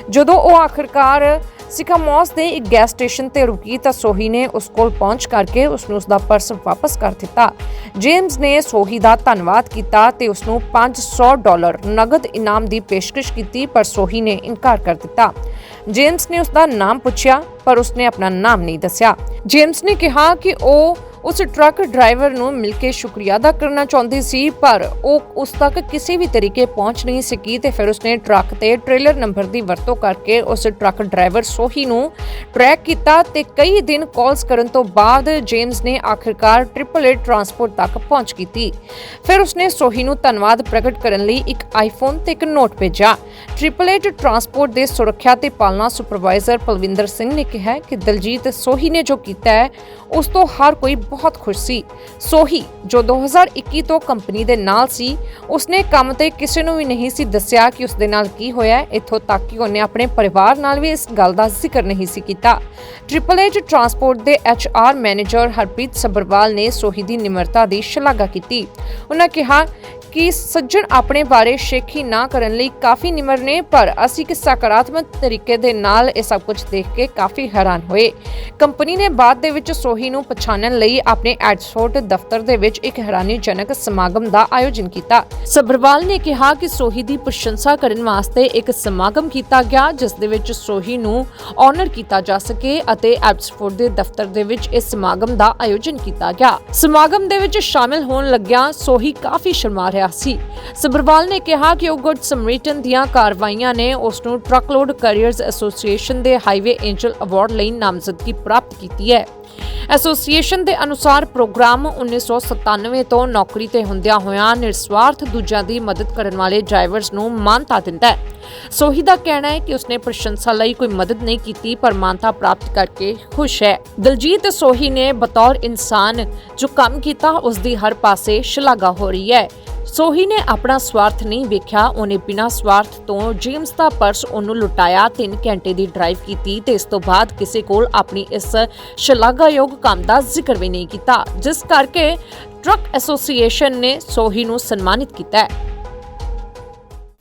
ਜਦੋਂ ਉਹ ਆਖਿਰਕਾਰ ਸਿਕਾਮੋਸ ਦੇ ਇੱਕ ਗੈਸ ਸਟੇਸ਼ਨ ਤੇ ਰੁਕੀ ਤਾਂ ਸੋਹੀ ਨੇ ਉਸ ਕੋਲ ਪਹੁੰਚ ਕਰਕੇ ਉਸ ਨੂੰ ਉਸ ਦਾ ਪਰਸ ਵਾਪਸ ਕਰ ਦਿੱਤਾ। ਜੇਮਸ ਨੇ ਸੋਹੀ ਦਾ ਧੰਨਵਾਦ ਕੀਤਾ ਤੇ ਉਸ ਨੂੰ 500 ਡਾਲਰ ਨਗਦ ਇਨਾਮ ਦੀ ਪੇਸ਼ਕਸ਼ ਕੀਤੀ, ਪਰ ਸੋਹੀ ਨੇ ਇਨਕਾਰ ਕਰ ਦਿੱਤਾ। ਜੇਮਸ ਨੇ ਉਸ ਦਾ ਨਾਮ ਪੁੱਛਿਆ, ਪਰ ਉਸਨੇ ਆਪਣਾ ਨਾਮ ਨਹੀਂ ਦੱਸਿਆ। ਜੇਮਸ ਨੇ ਕਿਹਾ ਕਿ ਉਹ ਉਸ ਟਰੱਕ ਡਰਾਈਵਰ ਨੂੰ ਮਿਲ ਕੇ ਸ਼ੁਕਰੀਆ ਅਦਾ ਕਰਨਾ ਚਾਹੁੰਦੀ ਸੀ, ਪਰ ਉਹ ਉਸ ਤੱਕ ਕਿਸੇ ਵੀ ਤਰੀਕੇ ਪਹੁੰਚ ਨਹੀਂ ਸਕੀ ਤੇ ਫਿਰ ਉਸਨੇ ਟਰੱਕ ਤੇ ਟ੍ਰੇਲਰ ਨੰਬਰ ਦੀ ਵਰਤੋਂ ਕਰਕੇ ਉਸ ਟਰੱਕ ਡਰਾਈਵਰ ਸੋਹੀ ਨੂੰ ਟਰੈਕ ਕੀਤਾ ਤੇ ਕਈ ਦਿਨ ਕਾਲਸ ਕਰਨ ਤੋਂ ਬਾਅਦ ਜੇਮਸ ਨੇ ਆਖਿਰਕਾਰ 888 ਟਰਾਂਸਪੋਰਟ ਤੱਕ ਪਹੁੰਚ ਕੀਤੀ। ਫਿਰ ਉਸਨੇ ਸੋਹੀ ਨੂੰ ਧੰਨਵਾਦ ਪ੍ਰਗਟ ਕਰਨ ਲਈ ਇੱਕ ਆਈਫੋਨ ਤੇ ਇੱਕ ਨੋਟ ਭੇਜਿਆ। 888 ਟਰਾਂਸਪੋਰਟ ਦੇ ਸੁਰੱਖਿਆ ਤੇ ਪਾਲਣਾ ਸੁਪਰਵਾਈਜ਼ਰ ਪਲਵਿੰਦਰ ਸਿੰਘ ਨੇ ਕਿਹਾ ਕਿ ਦਲਜੀਤ ਸੋਹੀ ਨੇ ਜੋ ਕੀਤਾ ਹੈ, ਉਸ ਤੋਂ ਹਰ ਕੋਈ ਬਹੁਤ ਖੁਸ਼ ਸੀ। ਸੋਹੀ, ਜੋ 2021 ਤੋਂ ਕੰਪਨੀ ਦੇ ਨਾਲ ਸੀ, ਉਸਨੇ ਕੰਮ ਤੇ ਕਿਸੇ ਨੂੰ ਵੀ ਨਹੀਂ ਸੀ ਦੱਸਿਆ ਕਿ ਉਸ ਨਾਲ ਕੀ ਹੋਇਆ। ਇੱਥੋਂ ਤੱਕ ਕਿ ਉਹਨੇ ਆਪਣੇ ਪਰਿਵਾਰ ਨਾਲ ਵੀ ਇਸ ਗੱਲ ਦਾ ਜ਼ਿਕਰ ਨਹੀਂ ਸੀ ਕੀਤਾ। ਟ੍ਰਿਪਲ ਏਜ ਟਰਾਂਸਪੋਰਟ ਦੇ H R manager Harpreet Sabharwal ਨੇ ਸੋਹੀ ਦੀ ਨਿਮਰਤਾ ਦੀ ਸ਼ਲਾਘਾ ਕੀਤੀ। ਉਹਨਾਂ ਕਿਹਾ ਕਿ ਸੱਜਣ ਆਪਣੇ ਬਾਰੇ ਸ਼ੇਖੀ ਨਾ ਕਰਨ ਲਈ ਕਾਫੀ ਨਿਮਰ ਨੇ, ਪਰ ਅਸੀਂ ਇੱਕ ਸਕਾਰਾਤਮਕ ਤਰੀਕੇ ਦੇ ਨਾਲ ਇਹ ਸਭ ਕੁਝ ਦੇਖ ਕੇ ਕਾਫੀ ਹੈਰਾਨ ਹੋਏ। ਕੰਪਨੀ ਨੇ ਬਾਅਦ ਦੇ ਵਿੱਚ ਸੋਹੀ ਨੂੰ ਪਛਾਣਨ ਲਈ ਆਪਣੇ ਐਡਸਫੋਰਟ ਦਫ਼ਤਰ ਦੇ ਵਿੱਚ ਇੱਕ ਹੈਰਾਨੀਜਨਕ ਸਮਾਗਮ ਦਾ ਆਯੋਜਨ ਕੀਤਾ। ਸਬਰਵਾਲ ਨੇ ਕਿਹਾ ਕਿ ਸੋਹੀ ਦੀ ਪ੍ਰਸ਼ੰਸਾ ਕਰਨ ਵਾਸਤੇ ਇੱਕ ਸਮਾਗਮ ਕੀਤਾ ਗਿਆ, ਜਿਸ ਦੇ ਵਿੱਚ ਸੋਹੀ ਨੂੰ ਆਨਰ ਕੀਤਾ ਜਾ ਸਕੇ ਅਤੇ ਐਡਸਫੋਰਟ ਦੇ ਦਫ਼ਤਰ ਦੇ ਵਿੱਚ ਇਸ ਸਮਾਗਮ ਦਾ ਆਯੋਜਨ ਕੀਤਾ ਗਿਆ। ਸਮਾਗਮ ਦੇ ਵਿੱਚ ਸ਼ਾਮਿਲ ਹੋਣ ਲੱਗਿਆ ਸੋਹੀ ਕਾਫੀ ਸ਼ਰਮਾ ਰਿਹਾ ਸੀ। ਸਬਰਵਾਲ ਨੇ ਕਿਹਾ ਕਿ ਉਹ ਗੁੱਡ ਸਮਰੀਟਨ ਦੀਆਂ ਕਾਰਵਾਈਆਂ ਨੇ ਉਸ ਨੂੰ ਟਰੱਕਲੋਡ ਕੈਰੀਅਰਸ ਐਸੋਸੀਏਸ਼ਨ ਦੇ ਹਾਈਵੇ ਐਂਜਲ ਅਵਾਰਡ ਲਈ ਨਾਮਜ਼ਦਗੀ ਪ੍ਰਾਪਤ ਕੀਤੀ ਹੈ। ਐਸੋਸੀਏਸ਼ਨ ਦੇ ਅਨੁਸਾਰ ਪ੍ਰੋਗਰਾਮ 1997 ਤੋਂ ਨੌਕਰੀ ਤੇ ਹੁੰਦਿਆਂ ਹੋਇਆਂ ਨਿਰਸਵਾਰਥ ਦੂਜਿਆਂ ਦੀ ਮਦਦ ਕਰਨ ਵਾਲੇ ਡਰਾਈਵਰਸ ਨੂੰ ਮਾਨਤਾ ਦਿੰਦਾ ਹੈ। ਸੋਹੀ ਦਾ ਕਹਿਣਾ ਹੈ ਕਿ ਉਸਨੇ ਪ੍ਰਸ਼ੰਸਾ ਲਈ ਕੋਈ ਮਦਦ ਨਹੀਂ ਕੀਤੀ, ਪਰ ਮਾਨਤਾ ਪ੍ਰਾਪਤ ਕਰਕੇ ਖੁਸ਼ ਹੈ। ਦਲਜੀਤ ਸੋਹੀ ਨੇ ਬਤੌਰ ਇਨਸਾਨ ਜੋ ਕੰਮ ਕੀਤਾ ਉਸ ਦੀ ਹਰ ਪਾਸੇ ਸ਼ਲਾਘਾ ਹੋ ਰਹੀ ਹੈ। ਸੋਹੀ ਨੇ ਆਪਣਾ ਸਵਾਰਥ ਨਹੀਂ ਵੇਖਿਆ। ਉਹਨੇ ਬਿਨਾਂ ਸਵਾਰਥ ਤੋਂ ਜੇਮਸ ਦਾ ਪਰਸ ਉਹਨੂੰ ਲੁਟਾਇਆ। 3 ਘੰਟੇ ਦੀ ਡਰਾਈਵ ਕੀਤੀ ਤੇ ਇਸ ਤੋਂ ਬਾਅਦ ਕਿਸੇ ਕੋਲ ਆਪਣੀ ਇਸ ਸ਼ਲਾਘਾਯੋਗ ਕੰਮ ਦਾ ਜ਼ਿਕਰ ਵੀ ਨਹੀਂ ਕੀਤਾ, ਜਿਸ ਕਰਕੇ ਟਰੱਕ ਐਸੋਸੀਏਸ਼ਨ ਨੇ ਸੋਹੀ ਨੂੰ ਸਨਮਾਨਿਤ ਕੀਤਾ ਹੈ।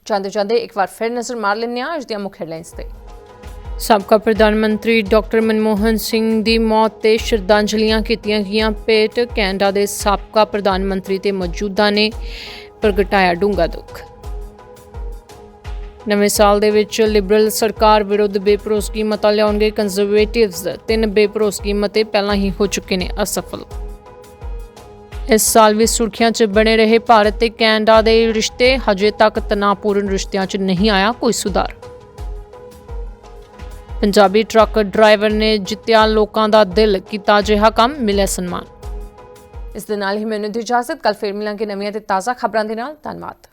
ਜਾਂਦੇ ਜਾਂਦੇ ਇੱਕ ਵਾਰ ਫਿਰ ਨਜ਼ਰ ਮਾਰ ਲੈਂਦੇ ਹਾਂ। ਅੱਜ ਦੀਆਂ ਮੁੱਖ ਹੈਡਲਾਈਨਸ ਤੇ। ਸਾਬਕਾ ਪ੍ਰਧਾਨ ਮੰਤਰੀ ਡਾਕਟਰ ਮਨਮੋਹਨ ਸਿੰਘ ਦੀ ਮੌਤ ਤੇ ਸ਼ਰਧਾਂਜਲੀਆਂ ਕੀਤੀਆਂ ਗਈਆਂ। ਪੇਟ ਕੈਨੇਡਾ ਦੇ ਸਾਬਕਾ ਪ੍ਰਧਾਨ ਮੰਤਰੀ ਤੇ ਮੌਜੂਦਾ ਨੇ ਪ੍ਰਗਟਾਇਆ ਡੂੰਘਾ ਦੁੱਖ। ਨਵੇਂ ਸਾਲ ਦੇ ਵਿੱਚ ਲਿਬਰਲ ਸਰਕਾਰ ਵਿਰੁੱਧ ਬੇਭਰੋਸਗੀ ਮਤਾ ਲਿਆਉਣਗੇ। ਕੰਜ਼ਰਵੇਟਿਵਸ ਤਿੰਨ ਬੇਭਰੋਸਗੀ ਮਤੇ ਪਹਿਲਾਂ ਹੀ ਹੋ ਚੁੱਕੇ ਨੇ ਅਸਫਲ। ਇਸ ਸਾਲ ਵੀ ਸੁਰਖੀਆਂ 'ਚ ਬਣੇ ਰਹੇ ਭਾਰਤ ਤੇ ਕੈਨੇਡਾ ਦੇ ਰਿਸ਼ਤੇ। ਹਜੇ ਤੱਕ ਤਣਾਅਪੂਰਨ ਰਿਸ਼ਤਿਆਂ 'ਚ ਨਹੀਂ ਆਇਆ ਕੋਈ ਸੁਧਾਰ। ਪੰਜਾਬੀ ਟਰੱਕ ਡਰਾਈਵਰ ਨੇ ਜਿੱਤਿਆ ਲੋਕਾਂ ਦਾ ਦਿਲ ਕੀਤਾ ਅਜਿਹਾ ਕੰਮ, ਮਿਲਿਆ ਸਨਮਾਨ। ਇਸ ਦੇ ਨਾਲ ਹੀ ਮੈਨੂੰ ਦੀ ਇਜਾਜ਼ਤ। ਕੱਲ ਫੇਰ ਮਿਲਾਂਗੇ ਨਵੀਆਂ ਤੇ ਤਾਜ਼ਾ ਖਬਰਾਂ ਦੇ ਨਾਲ। ਧੰਨਵਾਦ।